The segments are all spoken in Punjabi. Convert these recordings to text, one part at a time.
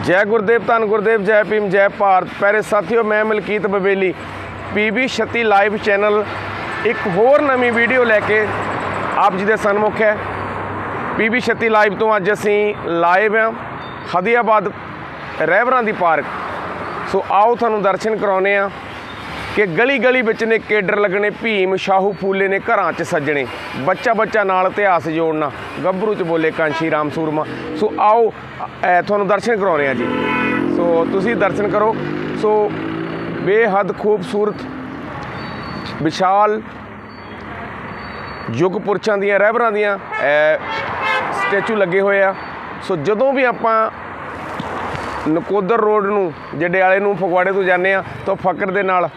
ਜੈ ਗੁਰਦੇਵ, ਧੰਨ ਗੁਰਦੇਵ, ਜੈ ਭੀਮ, ਜੈ ਭਾਰਤ। ਪਿਆਰੇ ਸਾਥੀਓ, ਮੈਂ Malkit Babeli PB 36 live channel, ਇੱਕ ਹੋਰ ਨਵੀਂ ਵੀਡੀਓ ਲੈ ਕੇ ਆਪ ਜੀ ਦੇ ਸਨਮੁਖ ਹੈ। ਪੀਬੀ 36 ਲਾਈਵ ਤੋਂ ਅੱਜ ਅਸੀਂ ਲਾਈਵ ਹਾਂ, ਹਦੀਆਬਾਦ ਰਹਿਬਰਾਂ ਦੀ ਪਾਰਕ। ਸੋ ਆਓ ਤੁਹਾਨੂੰ ਦਰਸ਼ਨ ਕਰਾਉਨੇ ਆ ਕਿ ਗਲੀ ਗਲੀ ਵਿੱਚ ਨੇ ਕੇਡਰ ਲੱਗਣੇ, ਭੀਮ, ਸ਼ਾਹੂ ਫੂਲੇ ਨੇ ਘਰਾਂ 'ਚ ਸੱਜਣੇ। ਬੱਚਾ ਬੱਚਾ ਨਾਲ ਇਤਿਹਾਸ ਜੋੜਨਾ। ਗੱਭਰੂ 'ਚ ਬੋਲੇ ਕਾਂਸ਼ੀ ਰਾਮ ਸੂਰਮਾ। ਸੋ ਆਓ ਤੁਹਾਨੂੰ ਦਰਸ਼ਨ ਕਰਾਉਣੇ ਆ ਜੀ। ਸੋ ਤੁਸੀਂ ਦਰਸ਼ਨ ਕਰੋ। ਸੋ ਬੇਹੱਦ ਖੂਬਸੂਰਤ, ਵਿਸ਼ਾਲ ਯੁੱਗ ਪੁਰਸ਼ਾਂ ਦੀਆਂ, ਰਹਿਬਰਾਂ ਦੀਆਂ ਸਟੈਚੂ ਲੱਗੇ ਹੋਏ ਆ। ਸੋ ਜਦੋਂ ਵੀ ਆਪਾਂ ਨਕੋਦਰ ਰੋਡ ਨੂੰ, ਜਡਿਆਲੇ ਨੂੰ, ਫਗਵਾੜੇ ਤੋਂ ਜਾਂਦੇ ਆ ਤਾਂ ਫਕਰ ਦੇ ਨਾਲ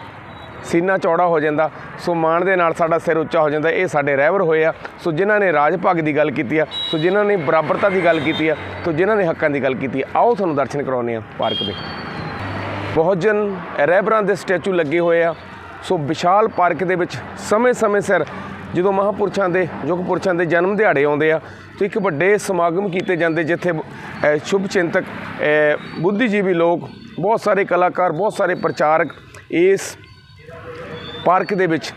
ਸੀਨਾ ਚੌੜਾ ਹੋ ਜਾਂਦਾ, ਸੋ ਮਾਣ ਦੇ ਨਾਲ ਸਾਡਾ ਸਿਰ ਉੱਚਾ ਹੋ ਜਾਂਦਾ, ਇਹ ਸਾਡੇ ਰਹਿਬਰ ਹੋਏ ਆ। ਸੋ ਜਿਨ੍ਹਾਂ ਨੇ ਰਾਜ ਭਾਗ ਦੀ ਗੱਲ ਕੀਤੀ ਆ, ਸੋ ਜਿਨ੍ਹਾਂ ਨੇ ਬਰਾਬਰਤਾ ਦੀ ਗੱਲ ਕੀਤੀ ਆ, ਸੋ ਜਿਨ੍ਹਾਂ ਨੇ ਹੱਕਾਂ ਦੀ ਗੱਲ ਕੀਤੀ ਆ, ਆਓ ਤੁਹਾਨੂੰ ਦਰਸ਼ਨ ਕਰਾਉਂਦੇ ਆ ਪਾਰਕ ਦੇ। ਬਹੁਜਨ ਰਹਿਬਰਾਂ ਦੇ ਸਟੈਚੂ ਲੱਗੇ ਹੋਏ ਆ। ਸੋ ਵਿਸ਼ਾਲ ਪਾਰਕ ਦੇ ਵਿੱਚ ਸਮੇਂ-ਸਮੇਂ ਸਿਰ ਜਦੋਂ ਮਹਾਪੁਰਸ਼ਾਂ ਦੇ, ਯੁੱਗ ਪੁਰਸ਼ਾਂ ਦੇ ਜਨਮ ਦਿਹਾੜੇ ਆਉਂਦੇ ਆ ਤਾਂ ਇੱਕ ਵੱਡੇ ਸਮਾਗਮ ਕੀਤੇ ਜਾਂਦੇ ਜਿੱਥੇ ਸ਼ੁਭ ਚਿੰਤਕ ਬੁੱਧੀਜੀਵੀ ਲੋਕ, ਬਹੁਤ ਸਾਰੇ ਕਲਾਕਾਰ, ਬਹੁਤ ਸਾਰੇ ਪ੍ਰਚਾਰਕ ਇਸ ਪਾਰਕ ਦੇ ਵਿੱਚ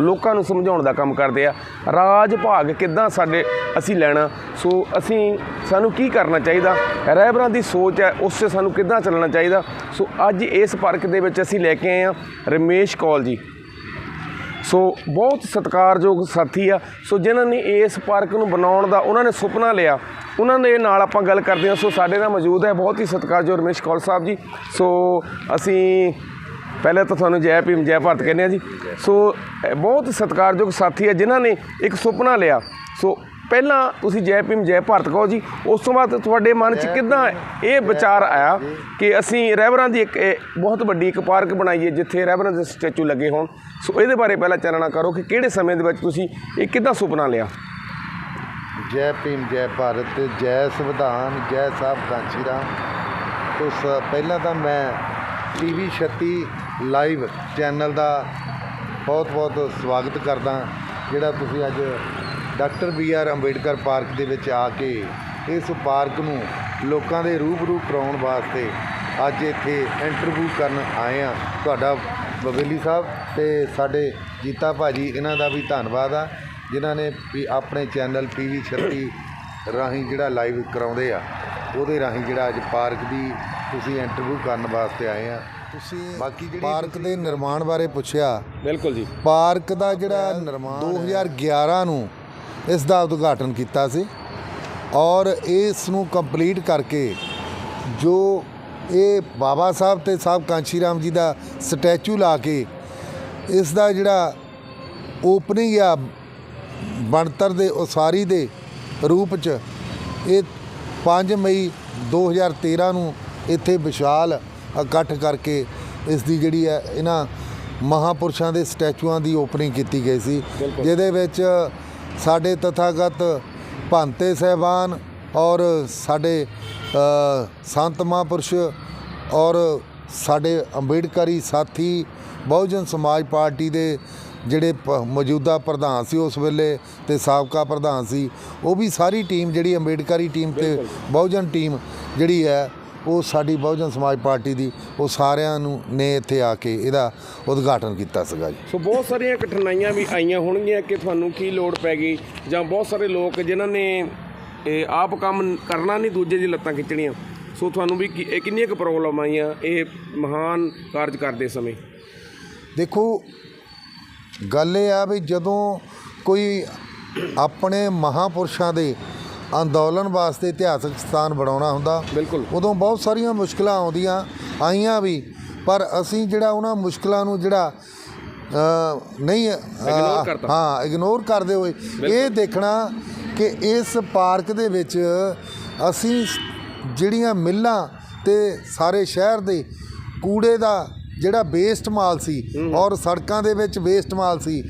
ਲੋਕਾਂ ਨੂੰ ਸਮਝਾਉਣ ਦਾ ਕੰਮ ਕਰਦੇ ਆ। ਰਾਜ ਭਾਗ ਕਿੱਦਾਂ ਸਾਡੇ ਅਸੀਂ ਲੈਣਾ? ਸੋ ਅਸੀਂ ਸਾਨੂੰ ਕੀ ਕਰਨਾ ਚਾਹੀਦਾ? ਰਹਿਬਰਾਂ ਦੀ ਸੋਚ ਹੈ, ਉਸ 'ਤੇ ਸਾਨੂੰ ਕਿੱਦਾਂ ਚੱਲਣਾ ਚਾਹੀਦਾ? ਸੋ ਅੱਜ ਇਸ ਪਾਰਕ ਦੇ ਵਿੱਚ ਅਸੀਂ ਲੈ ਕੇ ਆਏ ਆ ਰਮੇਸ਼ ਕੌਲ ਜੀ। ਸੋ ਬਹੁਤ ਸਤਿਕਾਰਯੋਗ ਸਾਥੀ ਆ। ਸੋ ਜਿਨ੍ਹਾਂ ਨੇ ਇਸ ਪਾਰਕ ਨੂੰ ਬਣਾਉਣ ਦਾ ਉਹਨਾਂ ਨੇ ਸੁਪਨਾ ਲਿਆ। ਉਹਨਾਂ ਦੇ ਨਾਲ ਆਪਾਂ ਗੱਲ ਕਰਦੇ ਹਾਂ। ਸੋ ਸਾਡੇ ਨਾਲ ਮੌਜੂਦ ਹੈ ਬਹੁਤ ਹੀ ਸਤਿਕਾਰਯੋਗ ਰਮੇਸ਼ ਕੌਲ ਸਾਹਿਬ ਜੀ। ਸੋ ਅਸੀਂ ਪਹਿਲੇ ਤਾਂ ਤੁਹਾਨੂੰ ਜੈ ਭੀਮ ਜੈ ਭਾਰਤ ਕਹਿੰਦੇ ਆ ਜੀ। ਸੋ ਬਹੁਤ ਸਤਿਕਾਰਯੋਗ ਸਾਥੀ ਹੈ ਜਿਨ੍ਹਾਂ ਨੇ ਇੱਕ ਸੁਪਨਾ ਲਿਆ। ਸੋ ਪਹਿਲਾਂ ਤੁਸੀਂ ਜੈ ਭੀਮ ਜੈ ਭਾਰਤ ਕਹੋ ਜੀ। ਉਸ ਤੋਂ ਬਾਅਦ ਤੁਹਾਡੇ ਮਨ 'ਚ ਕਿੱਦਾਂ ਇਹ ਵਿਚਾਰ ਆਇਆ ਕਿ ਅਸੀਂ ਰਹਿਬਰਾਂ ਦੀ ਇੱਕ ਬਹੁਤ ਵੱਡੀ ਇੱਕ ਪਾਰਕ ਬਣਾਈਏ ਜਿੱਥੇ ਰਹਿਬਰਾਂ ਦੇ ਸਟੈਚੂ ਲੱਗੇ ਹੋਣ। ਸੋ ਇਹਦੇ ਬਾਰੇ ਪਹਿਲਾਂ ਚਾਨਣਾ ਕਰੋ ਕਿ ਕਿਹੜੇ ਸਮੇਂ ਦੇ ਵਿੱਚ ਤੁਸੀਂ ਇਹ ਕਿੱਦਾਂ ਸੁਪਨਾ ਲਿਆ? ਜੈ ਭੀਮ ਜੈ ਭਾਰਤ ਜੈ ਸੰਵਿਧਾਨ ਜੈ ਸਾਹਿਬ ਕਾਂਚੀ ਰਾਮ। ਤੋਂ ਪਹਿਲਾਂ ਤਾਂ ਮੈਂ ਟੀਵੀ 36 ਲਾਈਵ ਚੈਨਲ ਦਾ ਬਹੁਤ ਬਹੁਤ ਸਵਾਗਤ ਕਰਦਾ ਜਿਹੜਾ ਤੁਸੀਂ ਅੱਜ doctor B R Ambedkar park ਦੇ ਵਿੱਚ ਆ ਕੇ ਇਸ ਪਾਰਕ ਨੂੰ ਲੋਕਾਂ ਦੇ ਰੂਬਰੂ ਕਰਾਉਣ ਵਾਸਤੇ ਅੱਜ ਇੱਥੇ ਇੰਟਰਵਿਊ ਕਰਨ ਆਏ ਆ ਤੁਹਾਡਾ ਬਵੇਲੀ ਸਾਹਿਬ ਤੇ ਸਾਡੇ ਜੀਤਾ ਭਾਜੀ, ਇਹਨਾਂ ਦਾ ਵੀ ਧੰਨਵਾਦ ਆ, ਜਿਨ੍ਹਾਂ ਨੇ ਵੀ ਆਪਣੇ ਚੈਨਲ ਪੀਵੀ 36 ਰਾਹੀਂ ਜਿਹੜਾ ਲਾਈਵ ਕਰਾਉਂਦੇ ਆ, ਉਹਦੇ ਰਾਹੀਂ ਜਿਹੜਾ ਅੱਜ ਪਾਰਕ ਦੀ ਤੁਸੀਂ ਇੰਟਰਵਿਊ ਕਰਨ ਵਾਸਤੇ ਆਏ ਆ। ਤੁਸੀਂ ਬਾਕੀ ਜਿਹੜੀ ਪਾਰਕ ਦੇ ਨਿਰਮਾਣ ਬਾਰੇ ਪੁੱਛਿਆ ਬਿਲਕੁਲ ਜੀ। ਪਾਰਕ ਦਾ ਜਿਹੜਾ ਨਿਰਮਾਣ 2011 ਨੂੰ ਇਸ ਦਾ ਉਦਘਾਟਨ ਕੀਤਾ ਸੀ ਔਰ ਇਸ ਨੂੰ ਕੰਪਲੀਟ ਕਰਕੇ ਜੋ ਇਹ ਬਾਬਾ ਸਾਹਿਬ ਤੇ ਸਾਹਿਬ ਕਾਂਸ਼ੀ ਰਾਮ ਜੀ ਦਾ ਸਟੈਚੂ ਲਾ ਕੇ ਇਸ ਦਾ ਜਿਹੜਾ ਓਪਨਿੰਗ ਆ ਬਣਤਰ ਦੇ ਉਸਾਰੀ ਦੇ ਰੂਪ ਚ ਇਹ 5 ਮਈ 2013 ਨੂੰ ਇੱਥੇ ਵਿਸ਼ਾਲ ਇਕੱਠ ਕਰਕੇ ਇਸ ਦੀ ਜਿਹੜੀ ਹੈ ਇਹਨਾਂ ਮਹਾਪੁਰਸ਼ਾਂ ਦੇ ਸਟੈਚੂਆਂ ਦੀ ਓਪਨਿੰਗ ਕੀਤੀ ਗਈ ਸੀ। ਜਿਹਦੇ ਵਿੱਚ ਸਾਡੇ ਤਥਾਗਤ ਭੰਤੇ ਸਹਿਬਾਨ ਔਰ ਸਾਡੇ ਸੰਤ ਮਹਾਂਪੁਰਸ਼ ਔਰ ਸਾਡੇ ਅੰਬੇਡਕਰੀ ਸਾਥੀ ਬਹੁਜਨ ਸਮਾਜ ਪਾਰਟੀ ਦੇ ਜਿਹੜੇ ਮੌਜੂਦਾ ਪ੍ਰਧਾਨ ਸੀ ਉਸ ਵੇਲੇ ਤੇ ਸਾਬਕਾ ਪ੍ਰਧਾਨ ਸੀ ਉਹ ਵੀ ਸਾਰੀ ਟੀਮ ਜਿਹੜੀ ਅੰਬੇਡਕਰੀ ਟੀਮ ਤੇ ਬਹੁਜਨ ਟੀਮ ਜਿਹੜੀ ਹੈ ਉਹ ਸਾਡੀ ਬਹੁਜਨ ਸਮਾਜ ਪਾਰਟੀ ਦੀ ਉਹ ਸਾਰਿਆਂ ਨੂੰ ਨੇ ਇੱਥੇ ਆ ਕੇ ਇਹਦਾ ਉਦਘਾਟਨ ਕੀਤਾ ਸੀਗਾ ਜੀ। ਸੋ ਬਹੁਤ ਸਾਰੀਆਂ ਕਠਿਨਾਈਆਂ ਵੀ ਆਈਆਂ ਹੋਣਗੀਆਂ ਕਿ ਤੁਹਾਨੂੰ ਕੀ ਲੋੜ ਪੈ ਗਈ ਜਾਂ ਬਹੁਤ ਸਾਰੇ ਲੋਕ ਜਿਨ੍ਹਾਂ ਨੇ ਇਹ ਆਪ ਕੰਮ ਕਰਨਾ ਨਹੀਂ ਦੂਜੇ ਦੀ ਲੱਤਾਂ ਖਿੱਚਣੀਆਂ। ਸੋ ਤੁਹਾਨੂੰ ਵੀ ਕੀ- ਇਹ ਕਿੰਨੀਆਂ ਕੁ ਪ੍ਰੋਬਲਮ ਆਈਆਂ ਇਹ ਮਹਾਨ ਕਾਰਜ ਕਰਦੇ ਸਮੇਂ? ਦੇਖੋ ਗੱਲ ਇਹ ਆ ਵੀ ਜਦੋਂ ਕੋਈ ਆਪਣੇ ਮਹਾਪੁਰਸ਼ਾਂ ਦੇ ਅੰਦੋਲਨ ਵਾਸਤੇ ਇਤਿਹਾਸਕ ਸਥਾਨ ਬਣਾਉਣਾ ਹੁੰਦਾ। ਬਿਲਕੁਲ। ਉਦੋਂ ਬਹੁਤ ਸਾਰੀਆਂ ਮੁਸ਼ਕਲਾਂ ਆਉਂਦੀਆਂ ਆਈਆਂ ਵੀ ਪਰ ਅਸੀਂ ਜਿਹੜਾ ਉਹਨਾਂ ਮੁਸ਼ਕਲਾਂ ਨੂੰ ਜਿਹੜਾ ਨਹੀਂ। ਹਾਂ ਇਗਨੋਰ ਕਰਦੇ ਹੋਏ ਇਹ ਦੇਖਣਾ ਕਿ ਇਸ ਪਾਰਕ ਦੇ ਵਿੱਚ ਅਸੀਂ ਜਿਹੜੀਆਂ ਮਿੱਲਾਂ ਤੇ ਸਾਰੇ ਸ਼ਹਿਰ ਦੇ ਕੂੜੇ ਦਾ ਜਿਹੜਾ ਵੇਸਟ ਮਾਲ ਸੀ ਔਰ ਸੜਕਾਂ ਦੇ ਵਿੱਚ ਵੇਸਟ ਮਾਲ ਸੀ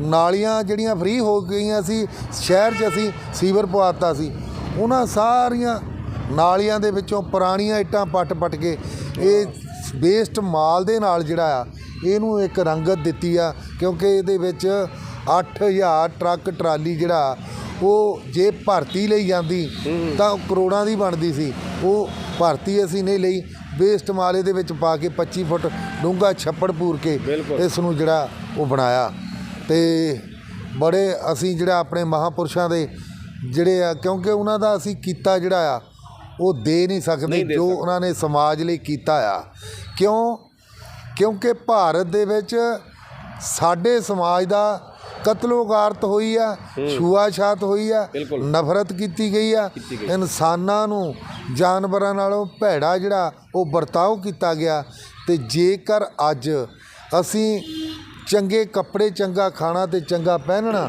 ਨਾਲੀਆਂ ਜਿਹੜੀਆਂ ਫ੍ਰੀ ਹੋ ਗਈਆਂ ਸੀ ਸ਼ਹਿਰ 'ਚ ਅਸੀਂ ਸੀਵਰ ਪਵਾਤਾ ਸੀ। ਉਹਨਾਂ ਸਾਰੀਆਂ ਨਾਲੀਆਂ ਦੇ ਵਿੱਚੋਂ ਪੁਰਾਣੀਆਂ ਇੱਟਾਂ ਪੱਟ-ਪੱਟ ਕੇ ਇਹ ਵੇਸਟ ਮਾਲ ਦੇ ਨਾਲ ਜਿਹੜਾ ਆ ਇਹਨੂੰ ਇੱਕ ਰੰਗਤ ਦਿੱਤੀ ਆ ਕਿਉਂਕਿ ਇਹਦੇ ਵਿੱਚ 8000 ਟਰੱਕ ਟਰਾਲੀ ਜਿਹੜਾ ਉਹ ਜੇ ਭਰਤੀ ਲਈ ਜਾਂਦੀ ਤਾਂ ਕਰੋੜਾਂ ਦੀ ਬਣਦੀ ਸੀ। ਉਹ ਭਰਤੀ ਅਸੀਂ ਨਹੀਂ ਲਈ ਵੇਸਟ ਮਾਲੇ ਦੇ ਵਿੱਚ ਪਾ ਕੇ 25 ਫੁੱਟ ਡੂੰਘਾ ਛੱਪੜ ਪੂਰ ਕੇ। ਇਸ ਨੂੰ ਜਿਹੜਾ ਉਹ ਬਣਾਇਆ। ਤੇ ਬੜੇ ਅਸੀਂ ਜਿਹੜਾ ਆਪਣੇ ਮਹਾਪੁਰਸ਼ਾਂ ਦੇ ਜਿਹੜੇ ਆ ਕਿਉਂਕਿ ਉਹਨਾਂ ਦਾ ਅਸੀਂ ਕੀਤਾ ਜਿਹੜਾ ਆ ਉਹ ਦੇ ਨਹੀਂ ਸਕਦੇ ਜੋ। ਉਹਨਾਂ ਨੇ ਸਮਾਜ ਲਈ ਕੀਤਾ ਆ ਕਿਉਂ ਕਿਉਂਕਿ ਭਾਰਤ ਦੇ ਵਿੱਚ ਸਾਡੇ ਸਮਾਜ ਦਾ ਕਤਲੋਗਾਰਤ ਹੋਈ ਆ ਛੂਆਛਾਤ ਹੋਈ ਆ। ਨਫ਼ਰਤ ਕੀਤੀ ਗਈ ਆ। ਇਨਸਾਨਾਂ ਨੂੰ ਜਾਨਵਰਾਂ ਨਾਲੋਂ ਭੈੜਾ ਜਿਹੜਾ ਉਹ ਵਰਤਾਓ ਕੀਤਾ ਗਿਆ ਤੇ ਜੇਕਰ ਅੱਜ ਅਸੀਂ ਚੰਗੇ ਕੱਪੜੇ ਚੰਗਾ ਖਾਣਾ ਤੇ ਚੰਗਾ ਪਹਿਨਣਾ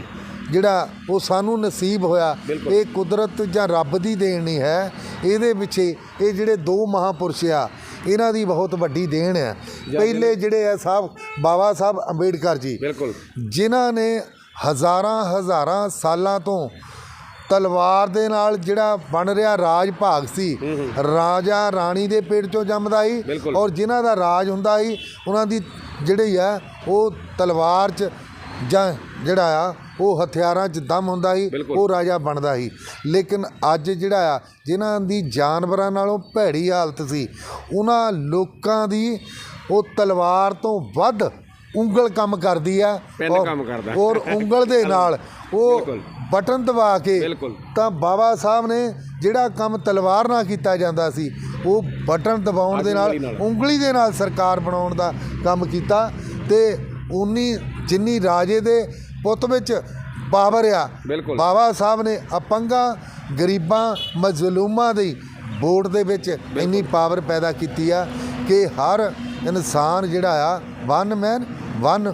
ਜਿਹੜਾ ਉਹ ਸਾਨੂੰ ਨਸੀਬ ਹੋਇਆ। ਇਹ ਕੁਦਰਤ ਜਾਂ ਰੱਬ ਦੀ ਦੇਣ ਨਹੀਂ ਹੈ ਇਹਦੇ ਪਿੱਛੇ ਇਹ ਜਿਹੜੇ ਦੋ ਮਹਾਪੁਰਸ਼ ਆ ਇਹਨਾਂ ਦੀ ਬਹੁਤ ਵੱਡੀ ਦੇਣ ਹੈ ਪਹਿਲੇ ਜਿਹੜੇ ਆ ਸਾਹਿਬ ਬਾਬਾ ਸਾਹਿਬ ਅੰਬੇਡਕਰ ਜੀ ਬਿਲਕੁਲ ਜਿਨ੍ਹਾਂ ਨੇ ਹਜ਼ਾਰਾਂ ਹਜ਼ਾਰਾਂ ਸਾਲਾਂ ਤੋਂ ਤਲਵਾਰ ਦੇ ਨਾਲ ਜਿਹੜਾ ਬਣ ਰਿਹਾ ਰਾਜ ਭਾਗ ਸੀ ਰਾਜਾ ਰਾਣੀ ਦੇ ਪੇਟ ਚੋਂ ਜੰਮਦਾ ਸੀ। ਔਰ ਜਿਨ੍ਹਾਂ ਦਾ ਰਾਜ ਹੁੰਦਾ ਸੀ ਉਹਨਾਂ ਦੀ ਜਿਹੜੀ ਆ ਉਹ ਤਲਵਾਰ 'ਚ ਜਾਂ ਜਿਹੜਾ ਆ ਉਹ ਹਥਿਆਰਾਂ 'ਚ ਦਮ ਹੁੰਦਾ ਸੀ। ਉਹ ਰਾਜਾ ਬਣਦਾ ਸੀ ਲੇਕਿਨ ਅੱਜ ਜਿਹੜਾ ਆ ਜਿਨ੍ਹਾਂ ਦੀ ਜਾਨਵਰਾਂ ਨਾਲੋਂ ਭੈੜੀ ਹਾਲਤ ਸੀ ਉਹਨਾਂ ਲੋਕਾਂ ਦੀ ਉਹ ਤਲਵਾਰ ਤੋਂ ਵੱਧ ਉਂਗਲ ਕੰਮ ਕਰਦੀ ਆ ਪੈਨ ਔਰ- ਕੰਮ ਕਰਦਾ। ਔਰ ਉਂਗਲ ਦੇ ਨਾਲ ਉਹ। ਬਟਨ ਦਬਾ ਕੇ। ਤਾਂ ਬਾਬਾ ਸਾਹਿਬ ਨੇ ਜਿਹੜਾ ਕੰਮ ਤਲਵਾਰ ਨਾਲ ਕੀਤਾ ਜਾਂਦਾ ਸੀ ਉਹ ਬਟਨ ਦਬਾਉਣ ਦੇ ਨਾਲ ਉਂਗਲੀ ਦੇ ਨਾਲ ਸਰਕਾਰ ਬਣਾਉਣ ਦਾ ਕੰਮ ਕੀਤਾ ਤੇ ਉਨੀ ਜਿੰਨੀ ਰਾਜੇ ਦੇ ਪੁੱਤ ਵਿੱਚ ਪਾਵਰ ਆ। ਬਾਬਾ ਸਾਹਿਬ ਨੇ ਅਪੰਗਾ ਗਰੀਬਾਂ ਮਜ਼ਲੂਮਾਂ ਦੀ ਵੋਟ ਦੇ ਵਿੱਚ ਇੰਨੀ ਪਾਵਰ ਪੈਦਾ ਕੀਤੀ ਆ ਕਿ ਹਰ ਇਨਸਾਨ ਜਿਹੜਾ ਆ one man one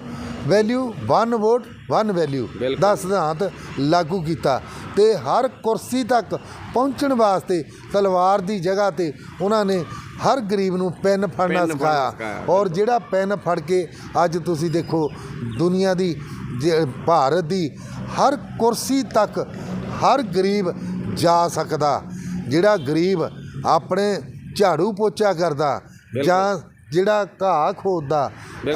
value one vote one value. ਦਾ ਸਿਧਾਂਤ ਲਾਗੂ ਕੀਤਾ ਤੇ ਹਰ ਕੁਰਸੀ ਤੱਕ ਪਹੁੰਚਣ ਵਾਸਤੇ ਤਲਵਾਰ ਦੀ ਜਗ੍ਹਾ ਤੇ ਉਹਨਾਂ ਨੇ ਹਰ ਗਰੀਬ ਨੂੰ ਪੈਨ ਫੜਨਾ ਸਿਖਾਇਆ। ਔਰ ਜਿਹੜਾ ਪੈਨ ਫੜ ਕੇ ਅੱਜ ਤੁਸੀਂ ਦੇਖੋ ਦੁਨੀਆ ਦੀ ਭਾਰਤ ਦੀ ਹਰ ਕੁਰਸੀ ਤੱਕ ਹਰ ਗਰੀਬ ਜਾ ਸਕਦਾ ਜਿਹੜਾ ਗਰੀਬ ਆਪਣੇ ਝਾੜੂ ਪੋਚਾ ਕਰਦਾ ਜਾਂ ਜਿਹੜਾ ਘਾਹ ਖੋਦਦਾ।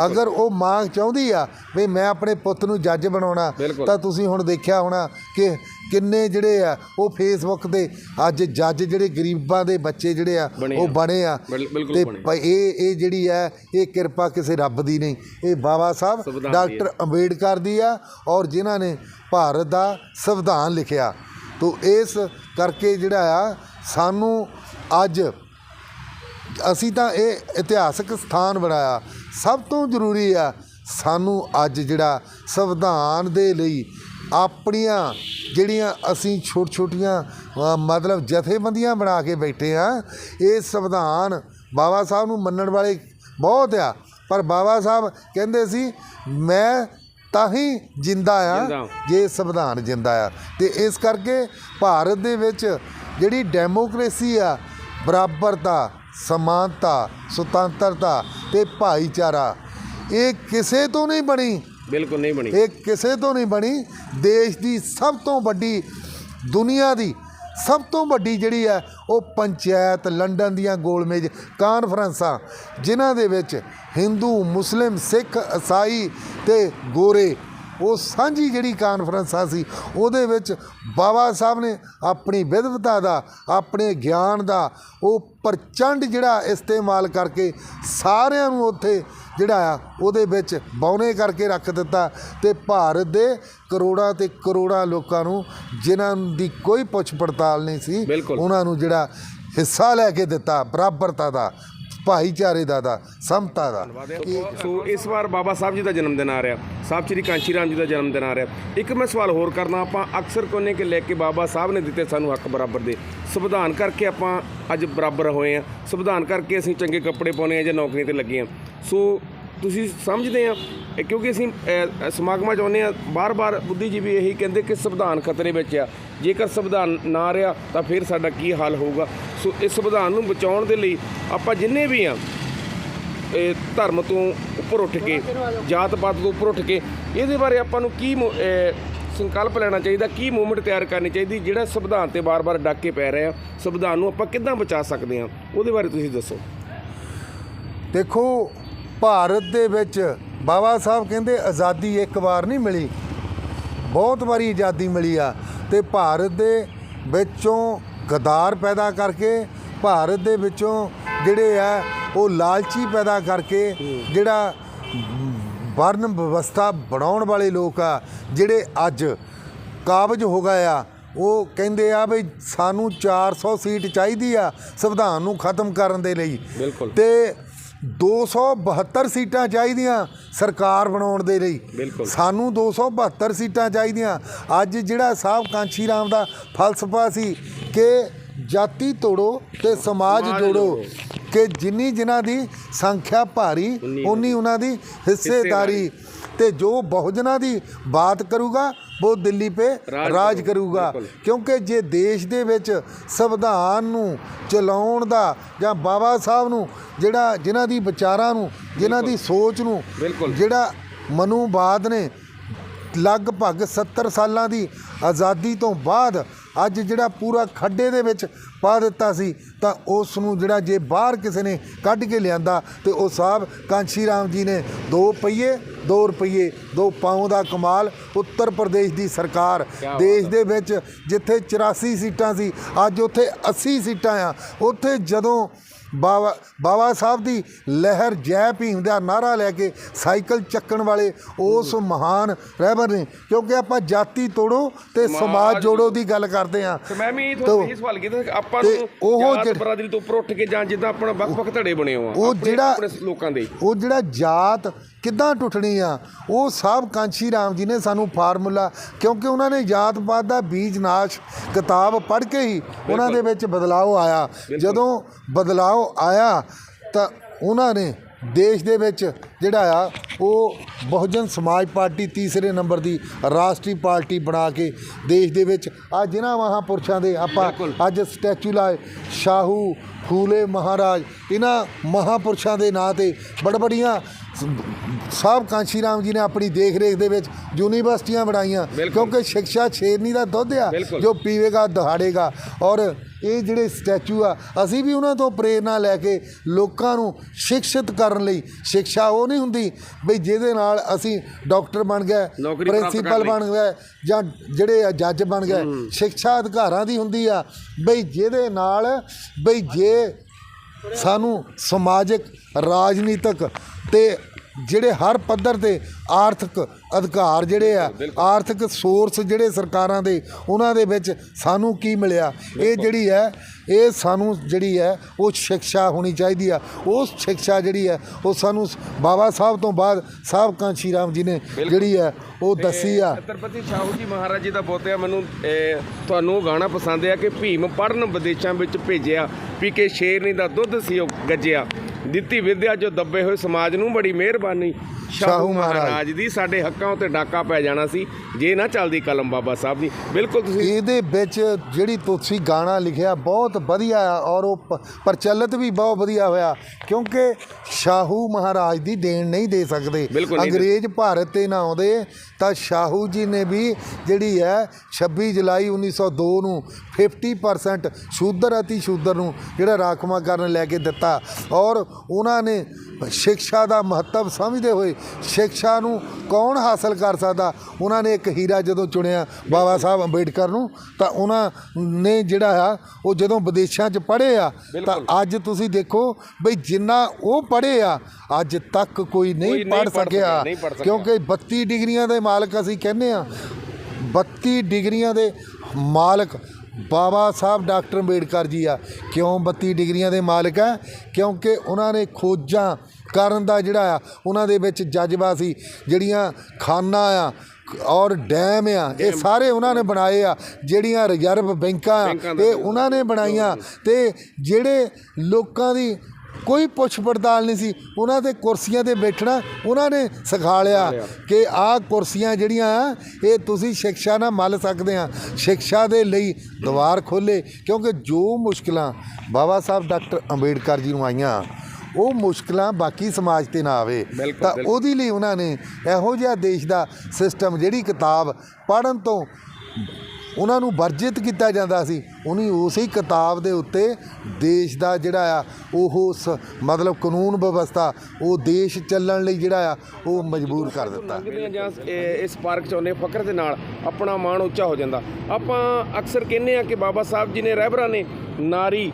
ਅਗਰ ਉਹ ਮਾਂ ਚਾਹੁੰਦੀ ਆ ਵੀ ਮੈਂ ਆਪਣੇ ਪੁੱਤ ਨੂੰ ਜੱਜ ਬਣਾਉਣਾ। ਤਾਂ ਤੁਸੀਂ ਹੁਣ ਦੇਖਿਆ ਹੋਣਾ ਕਿ ਕਿੰਨੇ ਜਿਹੜੇ ਆ ਉਹ ਫੇਸਬੁੱਕ ਤੇ ਅੱਜ ਜੱਜ ਜਿਹੜੇ ਗਰੀਬਾਂ ਦੇ ਬੱਚੇ ਜਿਹੜੇ ਆ ਉਹ ਆ। ਬਣੇ ਆ ਤੇ ਇਹ ਇਹ ਜਿਹੜੀ ਹੈ ਇਹ ਕਿਰਪਾ ਕਿਸੇ ਰੱਬ ਦੀ ਨਹੀਂ ਇਹ ਬਾਬਾ ਸਾਹਿਬ ਡਾਕਟਰ ਅੰਬੇਡਕਰ ਦੀ ਆ ਔਰ ਜਿਨ੍ਹਾਂ ਨੇ ਭਾਰਤ ਦਾ ਸੰਵਿਧਾਨ ਲਿਖਿਆ ਤੋਂ ਇਸ ਕਰਕੇ ਜਿਹੜਾ ਆ ਸਾਨੂੰ ਅੱਜ ਅਸੀਂ ਤਾਂ ਇਹ ਇਤਿਹਾਸਕ ਸਥਾਨ ਬਣਾਇਆ। ਸਭ ਤੋਂ ਜ਼ਰੂਰੀ ਆ ਸਾਨੂੰ ਅੱਜ ਜਿਹੜਾ ਸੰਵਿਧਾਨ ਦੇ ਲਈ ਆਪਣੀਆਂ ਜਿਹੜੀਆਂ ਅਸੀਂ ਛੋਟ ਛੋਟੀਆਂ ਅ, ਮਤਲਬ ਜਥੇਬੰਦੀਆਂ ਬਣਾ ਕੇ ਬੈਠੇ ਆ ਇਹ ਸੰਵਿਧਾਨ ਬਾਬਾ ਸਾਹਿਬ ਨੂੰ ਮੰਨਣ ਵਾਲੇ ਬਹੁਤ ਆ। ਪਰ ਬਾਬਾ ਸਾਹਿਬ ਕਹਿੰਦੇ ਸੀ ਮੈਂ ਤਾਂ ਹੀ ਜਿੰਦਾ ਆ। ਜੇ ਸੰਵਿਧਾਨ ਜਿੰਦਾ ਆ। ਤੇ ਇਸ ਕਰਕੇ ਭਾਰਤ ਦੇ ਵਿੱਚ ਜਿਹੜੀ ਡੈਮੋਕ੍ਰੇਸੀ ਆ ਬਰਾਬਰਤਾ ਸਮਾਨਤਾ ਸੁਤੰਤਰਤਾ ਤੇ ਭਾਈਚਾਰਾ। ਇਹ ਕਿਸੇ ਤੋਂ ਨਹੀਂ ਬਣੀ। ਬਿਲਕੁਲ ਨਹੀਂ ਬਣੀ। ਇਹ ਕਿਸੇ ਤੋਂ ਨਹੀਂ ਬਣੀ। ਦੇਸ਼ ਦੀ ਸਭ ਤੋਂ ਵੱਡੀ ਦੁਨੀਆ ਦੀ ਸਭ ਤੋਂ ਵੱਡੀ ਜਿਹੜੀ ਹੈ ਉਹ ਪੰਚਾਇਤ ਲੰਡਨ ਦੀਆਂ ਗੋਲਮੇਜ ਕਾਨਫਰੰਸਾਂ ਜਿਨ੍ਹਾਂ ਦੇ ਵਿੱਚ ਹਿੰਦੂ ਮੁਸਲਿਮ ਸਿੱਖ ਈਸਾਈ ਤੇ ਗੋਰੇ ਉਹ ਸਾਂਝੀ ਜਿਹੜੀ ਕਾਨਫਰੰਸਾਂ ਸੀ ਉਹਦੇ ਵਿੱਚ ਬਾਬਾ ਸਾਹਿਬ ਨੇ ਆਪਣੀ ਵਿਦਵਤਾ ਦਾ ਆਪਣੇ ਗਿਆਨ ਦਾ ਉਹ ਪ੍ਰਚੰਡ ਜਿਹੜਾ ਇਸਤੇਮਾਲ ਕਰਕੇ ਸਾਰਿਆਂ ਨੂੰ ਉੱਥੇ ਜਿਹੜਾ ਆ ਉਹਦੇ ਵਿੱਚ ਬੌਨੇ ਕਰਕੇ ਰੱਖ ਦਿੱਤਾ ਤੇ ਭਾਰਤ ਦੇ ਕਰੋੜਾਂ ਤੇ ਕਰੋੜਾਂ ਲੋਕਾਂ ਨੂੰ ਜਿਨ੍ਹਾਂ ਦੀ ਕੋਈ ਪੁੱਛ ਪੜਤਾਲ ਨਹੀਂ ਸੀ। ਉਹਨਾਂ ਨੂੰ ਜਿਹੜਾ ਹਿੱਸਾ ਲੈ ਕੇ ਦਿੱਤਾ ਬਰਾਬਰਤਾ ਦਾ ਭਾਈਚਾਰੇ ਦਾ ਦਾ, ਸਮਤਾ ਦਾ। ਸੋ ਇਸ ਵਾਰ ਬਾਬਾ ਸਾਹਿਬ ਜੀ ਦਾ ਜਨਮ ਦਿਨ ਆ ਰਿਹਾ। ਸਾਹਿਬ ਸ੍ਰੀ ਕਾਂਚੀ ਰਾਮ ਜੀ ਦਾ ਜਨਮ ਦਿਨ ਆ ਰਿਹਾ। ਇੱਕ ਮੈਂ ਸਵਾਲ ਹੋਰ ਕਰਨਾ ਆਪਾਂ ਅਕਸਰ ਕੋਨੇ ਕਿ ਲੈ ਕੇ ਬਾਬਾ ਸਾਹਿਬ ਨੇ ਦਿੱਤੇ ਸਾਨੂੰ ਹੱਕ ਬਰਾਬਰ ਦੇ। ਸੰਵਿਧਾਨ ਕਰਕੇ ਆਪਾਂ ਅੱਜ ਬਰਾਬਰ ਹੋਏ ਆ। ਸੰਵਿਧਾਨ ਕਰਕੇ ਅਸੀਂ ਚੰਗੇ ਕੱਪੜੇ ਪਾਉਨੇ ਆ ਜਾਂ ਨੌਕਰੀ ਤੇ ਲੱਗੇ ਆ। ਸੋ ਤੁਸੀਂ ਸਮਝਦੇ ਆ ਕਿਉਂਕਿ ਅਸੀਂ ਸਮਾਗਮਾਂ 'ਚ ਆਉਂਦੇ ਆ, ਬਾਰ-ਬਾਰ ਬੁੱਧੀਜੀਵੀ ਇਹੀ ਕਹਿੰਦੇ ਕਿ ਸੰਵਿਧਾਨ ਖਤਰੇ ਵਿੱਚ ਆ। ਜੇਕਰ ਸੰਵਿਧਾਨ ਨਾ ਰਿਹਾ, ਤਾਂ ਫਿਰ ਸਾਡਾ ਕੀ ਹਾਲ ਹੋਊਗਾ? ਸੋ, ਇਸ ਸੰਵਿਧਾਨ ਨੂੰ ਬਚਾਉਣ ਦੇ ਲਈ ਆਪਾਂ ਜਿੰਨੇ ਵੀ ਆ, ਇਹ ਧਰਮ ਤੋਂ ਉੱਪਰ ਉੱਠ ਕੇ, ਜਾਤ ਪਾਤ ਤੋਂ ਉੱਪਰ ਉੱਠ ਕੇ, ਇਹਦੇ ਬਾਰੇ ਆਪਾਂ ਨੂੰ ਕੀ ਮੁ- ਸੰਕਲਪ ਲੈਣਾ ਚਾਹੀਦਾ, ਕੀ ਮੂਵਮੈਂਟ ਤਿਆਰ ਕਰਨੀ ਚਾਹੀਦੀ, ਜਿਹੜਾ ਸੰਵਿਧਾਨ ਤੇ ਬਾਰ-ਬਾਰ ਡੱਕ ਕੇ ਪੈ ਰਹੇ ਆ, ਸੰਵਿਧਾਨ ਨੂੰ ਆਪਾਂ ਕਿੱਦਾਂ ਬਚਾ ਸਕਦੇ ਆ? ਉਹਦੇ ਬਾਰੇ ਤੁਸੀਂ ਦੱਸੋ। ਦੇਖੋ ਭਾਰਤ ਦੇ ਵਿੱਚ ਬਾਬਾ ਸਾਹਿਬ ਕਹਿੰਦੇ ਆਜ਼ਾਦੀ ਇੱਕ ਵਾਰ ਨਹੀਂ ਮਿਲੀ। ਬਹੁਤ ਵਾਰੀ ਆਜ਼ਾਦੀ ਮਿਲੀ ਆ। ਤੇ ਭਾਰਤ ਦੇ ਵਿੱਚੋਂ ਗਦਾਰ ਪੈਦਾ ਕਰਕੇ ਭਾਰਤ ਦੇ ਵਿੱਚੋਂ ਜਿਹੜੇ ਆ ਉਹ ਲਾਲਚੀ ਪੈਦਾ ਕਰਕੇ ਜਿਹੜਾ ਵਰਨ ਵਿਵਸਥਾ ਬਣਾਉਣ ਵਾਲੇ ਲੋਕ ਆ ਜਿਹੜੇ ਅੱਜ ਕਾਬਜ ਹੋ ਗਏ ਆ ਉਹ ਕਹਿੰਦੇ ਆ ਵੀ ਸਾਨੂੰ 400 ਸੀਟ ਚਾਹੀਦੀ ਆ ਸੰਵਿਧਾਨ ਨੂੰ ਖਤਮ ਕਰਨ ਦੇ ਲਈ। ਤੇ 272 ਸੀਟਾਂ ਚਾਹੀਦੀਆਂ ਸਰਕਾਰ ਬਣਾਉਣ ਦੇ ਲਈ। ਸਾਨੂੰ 272 ਸੀਟਾਂ ਚਾਹੀਦੀਆਂ ਅੱਜ ਜਿਹੜਾ ਸਾਹਿਬ ਕਾਂਚੀ ਰਾਮ ਦਾ ਫਲਸਫਾ ਸੀ ਕਿ ਜਾਤੀ ਤੋੜੋ ਤੇ ਸਮਾਜ ਜੋੜੋ। ਕਿ ਜਿੰਨੀ ਜਿਨ੍ਹਾਂ ਦੀ ਸੰਖਿਆ ਭਾਰੀ ਉਨੀ ਉਹਨਾਂ ਦੀ ਹਿੱਸੇਦਾਰੀ ਤੇ ਜੋ ਬਹੁਜਨਾਂ ਦੀ ਬਾਤ ਕਰੂਗਾ ਉਹ ਦਿੱਲੀ 'ਤੇ ਰਾਜ ਕਰੂਗਾ। ਕਿਉਂਕਿ ਜੇ ਦੇਸ਼ ਦੇ ਵਿੱਚ ਸੰਵਿਧਾਨ ਨੂੰ ਚਲਾਉਣ ਦਾ ਜਾਂ ਬਾਬਾ ਸਾਹਿਬ ਨੂੰ ਜਿਹੜਾ ਜਿਨ੍ਹਾਂ ਦੀ ਵਿਚਾਰਾਂ ਨੂੰ ਜਿਨ੍ਹਾਂ ਦੀ ਸੋਚ ਨੂੰ। ਜਿਹੜਾ ਮਨੂਵਾਦ ਨੇ ਲਗਭਗ 70 ਸਾਲਾਂ ਦੀ ਆਜ਼ਾਦੀ ਤੋਂ ਬਾਅਦ ਅੱਜ ਜਿਹੜਾ ਪੂਰਾ ਖੱਡੇ ਦੇ ਵਿੱਚ ਪਾ ਦਿੱਤਾ ਸੀ ਤਾਂ ਉਸ ਨੂੰ ਜਿਹੜਾ ਜੇ ਬਾਹਰ ਕਿਸੇ ਨੇ ਕੱਢ ਕੇ ਲਿਆਂਦਾ ਤੇ ਉਹ ਸਾਹਿਬ ਕਾਂਸ਼ੀ ਰਾਮ ਜੀ ਨੇ 2 ਪਈਏ 2 ਰੁਪਈਏ 2 ਪਾਉ ਦਾ ਕਮਾਲ ਉੱਤਰ ਪ੍ਰਦੇਸ਼ ਦੀ ਸਰਕਾਰ। ਦੇਸ਼ ਦੇ ਵਿੱਚ ਜਿੱਥੇ 84 ਸੀਟਾਂ ਸੀ ਅੱਜ ਉੱਥੇ 80 ਸੀਟਾਂ ਆ। ਉੱਥੇ ਜਦੋਂ ਬਾਬਾ ਬਾਬਾ ਸਾਹਿਬ ਦੀ ਲਹਿਰ ਜੈ ਭੀਮ ਦਾ ਨਾਰਾ ਲੈ ਕੇ ਸਾਈਕਲ ਚੱਕਣ ਵਾਲੇ ਉਸ ਮਹਾਨ ਰਹਿਬਰ ਨੇ। ਕਿਉਂਕਿ ਆਪਾਂ ਜਾਤੀ ਤੋੜੋ ਤੇ ਸਮਾਜ ਜੋੜੋ ਦੀ ਗੱਲ ਕਰਦੇ ਆ ਤੇ ਮੈਂ ਵੀ ਤੁਹਾਨੂੰ ਇਹ ਸਵਾਲ ਕੀਤਾ ਆਪਾਂ ਨੂੰ ਉਹ ਬਰਾਦਰੀ ਤੋਂ ਉੱਪਰ ਉੱਠ ਕੇ ਜਾਂ ਜਿੱਦਾਂ ਆਪਣਾ ਵੱਖ-ਵੱਖ ਧੜੇ ਬਣੇ ਹੋ ਆ ਉਹ ਜਿਹੜਾ- ਲੋਕਾਂ ਦੇ। ਉਹ ਜਿਹੜਾ ਜਾਤ ਕਿੱਦਾਂ ਟੁੱਟਣੀ ਆ? ਉਹ ਸਾਹਿਬ ਕਾਂਸ਼ੀ ਰਾਮ ਜੀ ਨੇ ਸਾਨੂੰ ਫਾਰਮੂਲਾ ਕਿਉਂਕਿ ਉਹਨਾਂ ਨੇ ਜਾਤ ਪਾਤ ਦਾ ਬੀਜ ਨਾਸ਼ ਕਿਤਾਬ ਪੜ੍ਹ ਕੇ ਹੀ ਉਹਨਾਂ ਦੇ ਵਿੱਚ ਬਦਲਾਅ ਆਇਆ। ਜਦੋਂ ਬਦਲਾਅ ਆਇਆ ਤਾਂ ਉਹਨਾਂ ਨੇ ਦੇਸ਼ ਦੇ ਵਿੱਚ ਜਿਹੜਾ ਆ ਉਹ ਬਹੁਜਨ ਸਮਾਜ ਪਾਰਟੀ ਤੀਸਰੇ ਨੰਬਰ ਦੀ ਰਾਸ਼ਟਰੀ ਪਾਰਟੀ ਬਣਾ ਕੇ ਦੇਸ਼ ਦੇ ਵਿੱਚ ਆ ਜਿਨ੍ਹਾਂ ਮਹਾਪੁਰਸ਼ਾਂ ਦੇ ਆਪਾਂ। ਅੱਜ ਸਟੈਚੂ ਲਾਏ ਸ਼ਾਹੂ ਫੂਲੇ ਮਹਾਰਾਜ ਇਹਨਾਂ ਮਹਾਪੁਰਸ਼ਾਂ ਦੇ ਨਾਂ ਤੇ ਬੜਬੜੀਆਂ ਸਾਹਿਬ ਕਾਂਸ਼ੀ ਰਾਮ ਜੀ ਨੇ ਆਪਣੀ ਦੇਖ ਰੇਖ ਦੇ ਵਿੱਚ ਯੂਨੀਵਰਸਿਟੀਆਂ ਬਣਾਈਆਂ। ਕਿਉਂਕਿ ਸਿੱਖਿਆ ਸ਼ੇਰਨੀ ਦਾ ਦੁੱਧ ਆ। ਜੋ ਪੀਵੇਗਾ ਦਹਾੜੇਗਾ ਔਰ ਇਹ ਜਿਹੜੇ ਸਟੈਚੂ ਆ ਅਸੀਂ ਵੀ ਉਹਨਾਂ ਤੋਂ ਪ੍ਰੇਰਣਾ ਲੈ ਕੇ ਲੋਕਾਂ ਨੂੰ ਸ਼ਿਕਸ਼ਿਤ ਕਰਨ ਲਈ ਸਿੱਖਿਆ ਉਹ ਨਹੀਂ ਹੁੰਦੀ ਬਈ ਜਿਹਦੇ ਨਾਲ ਅਸੀਂ ਡਾਕਟਰ ਬਣ ਗਏ ਪ੍ਰਿੰਸੀਪਲ। ਬਣ ਗਏ ਜਾਂ ਜਿਹੜੇ ਆ ਜੱਜ ਬਣ ਗਏ ਸਿੱਖਿਆ ਅਧਿਕਾਰਾਂ ਦੀ ਹੁੰਦੀ ਆ ਬਈ ਜਿਹਦੇ ਨਾਲ ਬਈ ਜੇ ਸਾਨੂੰ ਸਮਾਜਿਕ ਰਾਜਨੀਤਿਕ ਤੇ ਜਿਹੜੇ ਹਰ ਪੱਧਰ ਤੇ ਆਰਥਿਕ ਅਧਿਕਾਰ ਜਿਹੜੇ ਆ ਆਰਥਿਕ ਸੋਰਸ ਜਿਹੜੇ ਸਰਕਾਰਾਂ ਦੇ ਉਹਨਾਂ ਦੇ ਵਿੱਚ ਸਾਨੂੰ ਕੀ ਮਿਲਿਆ? ਇਹ ਜਿਹੜੀ ਹੈ ਇਹ ਸਾਨੂੰ ਜਿਹੜੀ ਹੈ ਉਹ ਸਿੱਖਿਆ ਹੋਣੀ ਚਾਹੀਦੀ ਆ। ਉਹ ਸਿੱਖਿਆ ਜਿਹੜੀ ਹੈ ਉਹ ਸਾਨੂੰ ਬਾਬਾ ਸਾਹਿਬ ਤੋਂ ਬਾਅਦ ਸਾਹਿਬ ਕਾਂਸ਼ੀ ਰਾਮ ਜੀ ਨੇ ਜਿਹੜੀ ਹੈ ਉਹ ਦੱਸੀ ਆ। ਛਤਰਪਤੀ ਸ਼ਾਹੂ ਜੀ ਮਹਾਰਾਜ ਜੀ ਦਾ ਬੋਤਿਆ ਮੈਨੂੰ ਇਹ, ਤੁਹਾਨੂੰ ਉਹ ਗਾਣਾ ਪਸੰਦ ਆ ਕਿ ਭੀਮ ਪੜਨ ਵਿਦੇਸ਼ਾਂ ਵਿੱਚ ਭੇਜਿਆ ਪੀ ਕੇ ਸ਼ੇਰਨੀ ਦਾ ਦੁੱਧ ਸੀ ਉਹ ਗੱਜਿਆ। ਦਿੱਤੀ ਵਿਦਿਆ ਜੋ ਦੱਬੇ ਹੋਏ ਸਮਾਜ ਨੂੰ ਬੜੀ ਮਿਹਰਬਾਨੀ। ਸ਼ਾਹੂ ਮਹਾਰਾਜ ਦੀ ਸਾਡੇ ਹੱਕਾਂ ਉੱਤੇ ਡਾਕਾ ਪੈ ਜਾਣਾ ਸੀ। ਜੇ ਨਾ ਚੱਲਦੀ ਕਲਮ ਬਾਬਾ ਸਾਹਿਬ ਦੀ ਬਿਲਕੁਲ ਤੁਸੀਂ ਇਹਦੇ ਵਿੱਚ ਜਿਹੜੀ ਤੁਸੀਂ ਗਾਣਾ ਲਿਖਿਆ ਬਹੁਤ ਵਧੀਆ ਆ ਔਰ ਉਹ ਪ- ਪ੍ਰਚਲਿਤ ਵੀ ਬਹੁਤ ਵਧੀਆ ਹੋਇਆ ਕਿਉਂਕਿ ਸ਼ਾਹੂ ਮਹਾਰਾਜ ਦੀ ਦੇਣ ਨਹੀਂ ਦੇ ਸਕਦੇ। ਬਿਲਕੁਲ ਨਹੀਂ ਦੇ- ਅੰਗਰੇਜ਼ ਭਾਰਤ ਤੇ ਨਾ ਆਉਂਦੇ ਤਾਂ ਸ਼ਾਹੂ ਜੀ ਨੇ ਵੀ ਜਿਹੜੀ ਹੈ 26 ਜੁਲਾਈ 1902 ਨੂੰ 50% ਸ਼ੂਦਰ ਅਤੇ ਸ਼ੂਦਰ ਨੂੰ ਜਿਹੜਾ ਰਾਖਵਾਂਕਰਨ ਲੈ ਕੇ ਦਿੱਤਾ। ਔਰ ਉਹਨਾਂ ਨੇ ਸਿੱਖਿਆ ਦਾ ਮਹੱਤਵ ਸਮਝਦੇ ਹੋਏ ਸਿੱਖਿਆ ਨੂੰ ਕੌਣ ਹਾਸਲ ਕਰ ਸਕਦਾ ਉਹਨਾਂ ਨੇ ਇੱਕ ਹੀਰਾ ਜਦੋਂ ਚੁਣਿਆ ਬਾਬਾ ਸਾਹਿਬ ਅੰਬੇਡਕਰ ਨੂੰ ਤਾਂ ਉਹਨਾਂ ਨੇ ਜਿਹੜਾ ਆ ਉਹ ਜਦੋਂ ਵਿਦੇਸ਼ਾਂ 'ਚ ਪੜ੍ਹੇ ਆ ਤਾਂ। ਅੱਜ ਤੁਸੀਂ ਦੇਖੋ ਬਈ ਜਿੰਨਾ ਉਹ ਪੜ੍ਹੇ ਆ ਅੱਜ ਤੱਕ ਕੋਈ ਨਹੀਂ ਪੜ੍ਹ ਸਕਿਆ। ਕਿਉਂਕਿ 32 ਡਿਗਰੀਆਂ ਦੇ ਮਾਲਕ ਅਸੀਂ ਕਹਿੰਦੇ ਆ 32 ਡਿਗਰੀਆਂ ਦੇ ਮਾਲਕ ਬਾਬਾ ਸਾਹਿਬ ਡਾਕਟਰ ਅੰਬੇਡਕਰ ਜੀ ਆ। ਕਿਉਂ 32 ਡਿਗਰੀਆਂ ਦੇ ਮਾਲਕ ਆ? ਕਿਉਂਕਿ ਉਹਨਾਂ ਨੇ ਖੋਜਾਂ ਕਰਨ ਦਾ ਜਿਹੜਾ ਆ ਉਹਨਾਂ ਦੇ ਵਿੱਚ ਜਜ਼ਬਾ ਸੀ। ਜਿਹੜੀਆਂ ਖਾਨਾ ਆ ਔਰ ਡੈਮ ਆ ਇਹ ਸਾਰੇ ਉਹਨਾਂ ਨੇ ਬਣਾਏ ਆ। ਜਿਹੜੀਆਂ ਰਿਜ਼ਰਵ ਬੈਂਕਾਂ ਆ ਇਹ ਉਹਨਾਂ ਨੇ ਬਣਾਈਆਂ। ਤੇ ਜਿਹੜੇ ਲੋਕਾਂ ਦੀ ਕੋਈ ਪੁੱਛ ਪੜਤਾਲ ਨਹੀਂ ਸੀ। ਉਹਨਾਂ ਦੇ ਕੁਰਸੀਆਂ ਤੇ ਬੈਠਣਾ ਉਹਨਾਂ ਨੇ ਸਿਖਾ ਲਿਆ ਕਿ ਆਹ ਕੁਰਸੀਆਂ ਜਿਹੜੀਆਂ ਆ ਇਹ ਤੁਸੀਂ ਸਿੱਖਿਆ ਨਾਲ ਮੱਲ ਸਕਦੇ ਆ। ਸਿੱਖਿਆ ਦੇ ਲਈ ਦੁਆਰ ਖੋਲੇ ਕਿਉਂਕਿ ਜੋ ਮੁਸ਼ਕਲਾਂ ਬਾਬਾ ਸਾਹਿਬ ਡਾਕਟਰ ਅੰਬੇਡਕਰ ਜੀ ਨੂੰ ਆਈਆਂ ਉਹ ਮੁਸ਼ਕਲਾਂ ਬਾਕੀ ਸਮਾਜ ਤੇ ਨਾ ਆਵੇ। ਤਾਂ। ਉਹਦੇ ਲਈ ਉਹਨਾਂ ਨੇ ਇਹੋ ਜਿਹਾ ਦੇਸ਼ ਦਾ ਸਿਸਟਮ ਜਿਹੜੀ ਕਿਤਾਬ ਪੜਨ ਤੋਂ ਉਹਨਾਂ ਨੂੰ ਵਰਜਿਤ ਕੀਤਾ ਜਾਂਦਾ ਸੀ। ਉਹਨੀ ਉਸੇ ਕਿਤਾਬ ਦੇ ਉੱਤੇ ਦੇਸ਼ ਦਾ ਜਿਹੜਾ ਆ, ਉਹ ਸ- ਮਤਲਬ ਕਾਨੂੰਨ ਵਿਵਸਥਾ, ਉਹ ਦੇਸ਼ ਚੱਲਣ ਲਈ ਜਿਹੜਾ ਆ, ਉਹ ਮਜਬੂਰ ਕਰ ਦਿੱਤਾ। ਜਾਂ ਇਸ ਪਾਰਕ ਚ ਆਉਂਦੇ ਫਕਰ ਦੇ ਨਾਲ ਆਪਣਾ ਮਾਣ ਉੱਚਾ ਹੋ ਜਾਂਦਾ। ਆਪਾਂ ਅਕਸਰ ਕਹਿੰਦੇ ਆ ਕਿ ਬਾਬਾ ਸਾਹਿਬ ਜੀ ਨੇ ਰਹਿਬਰਾਂ ਨੇ ਨਾਰੀ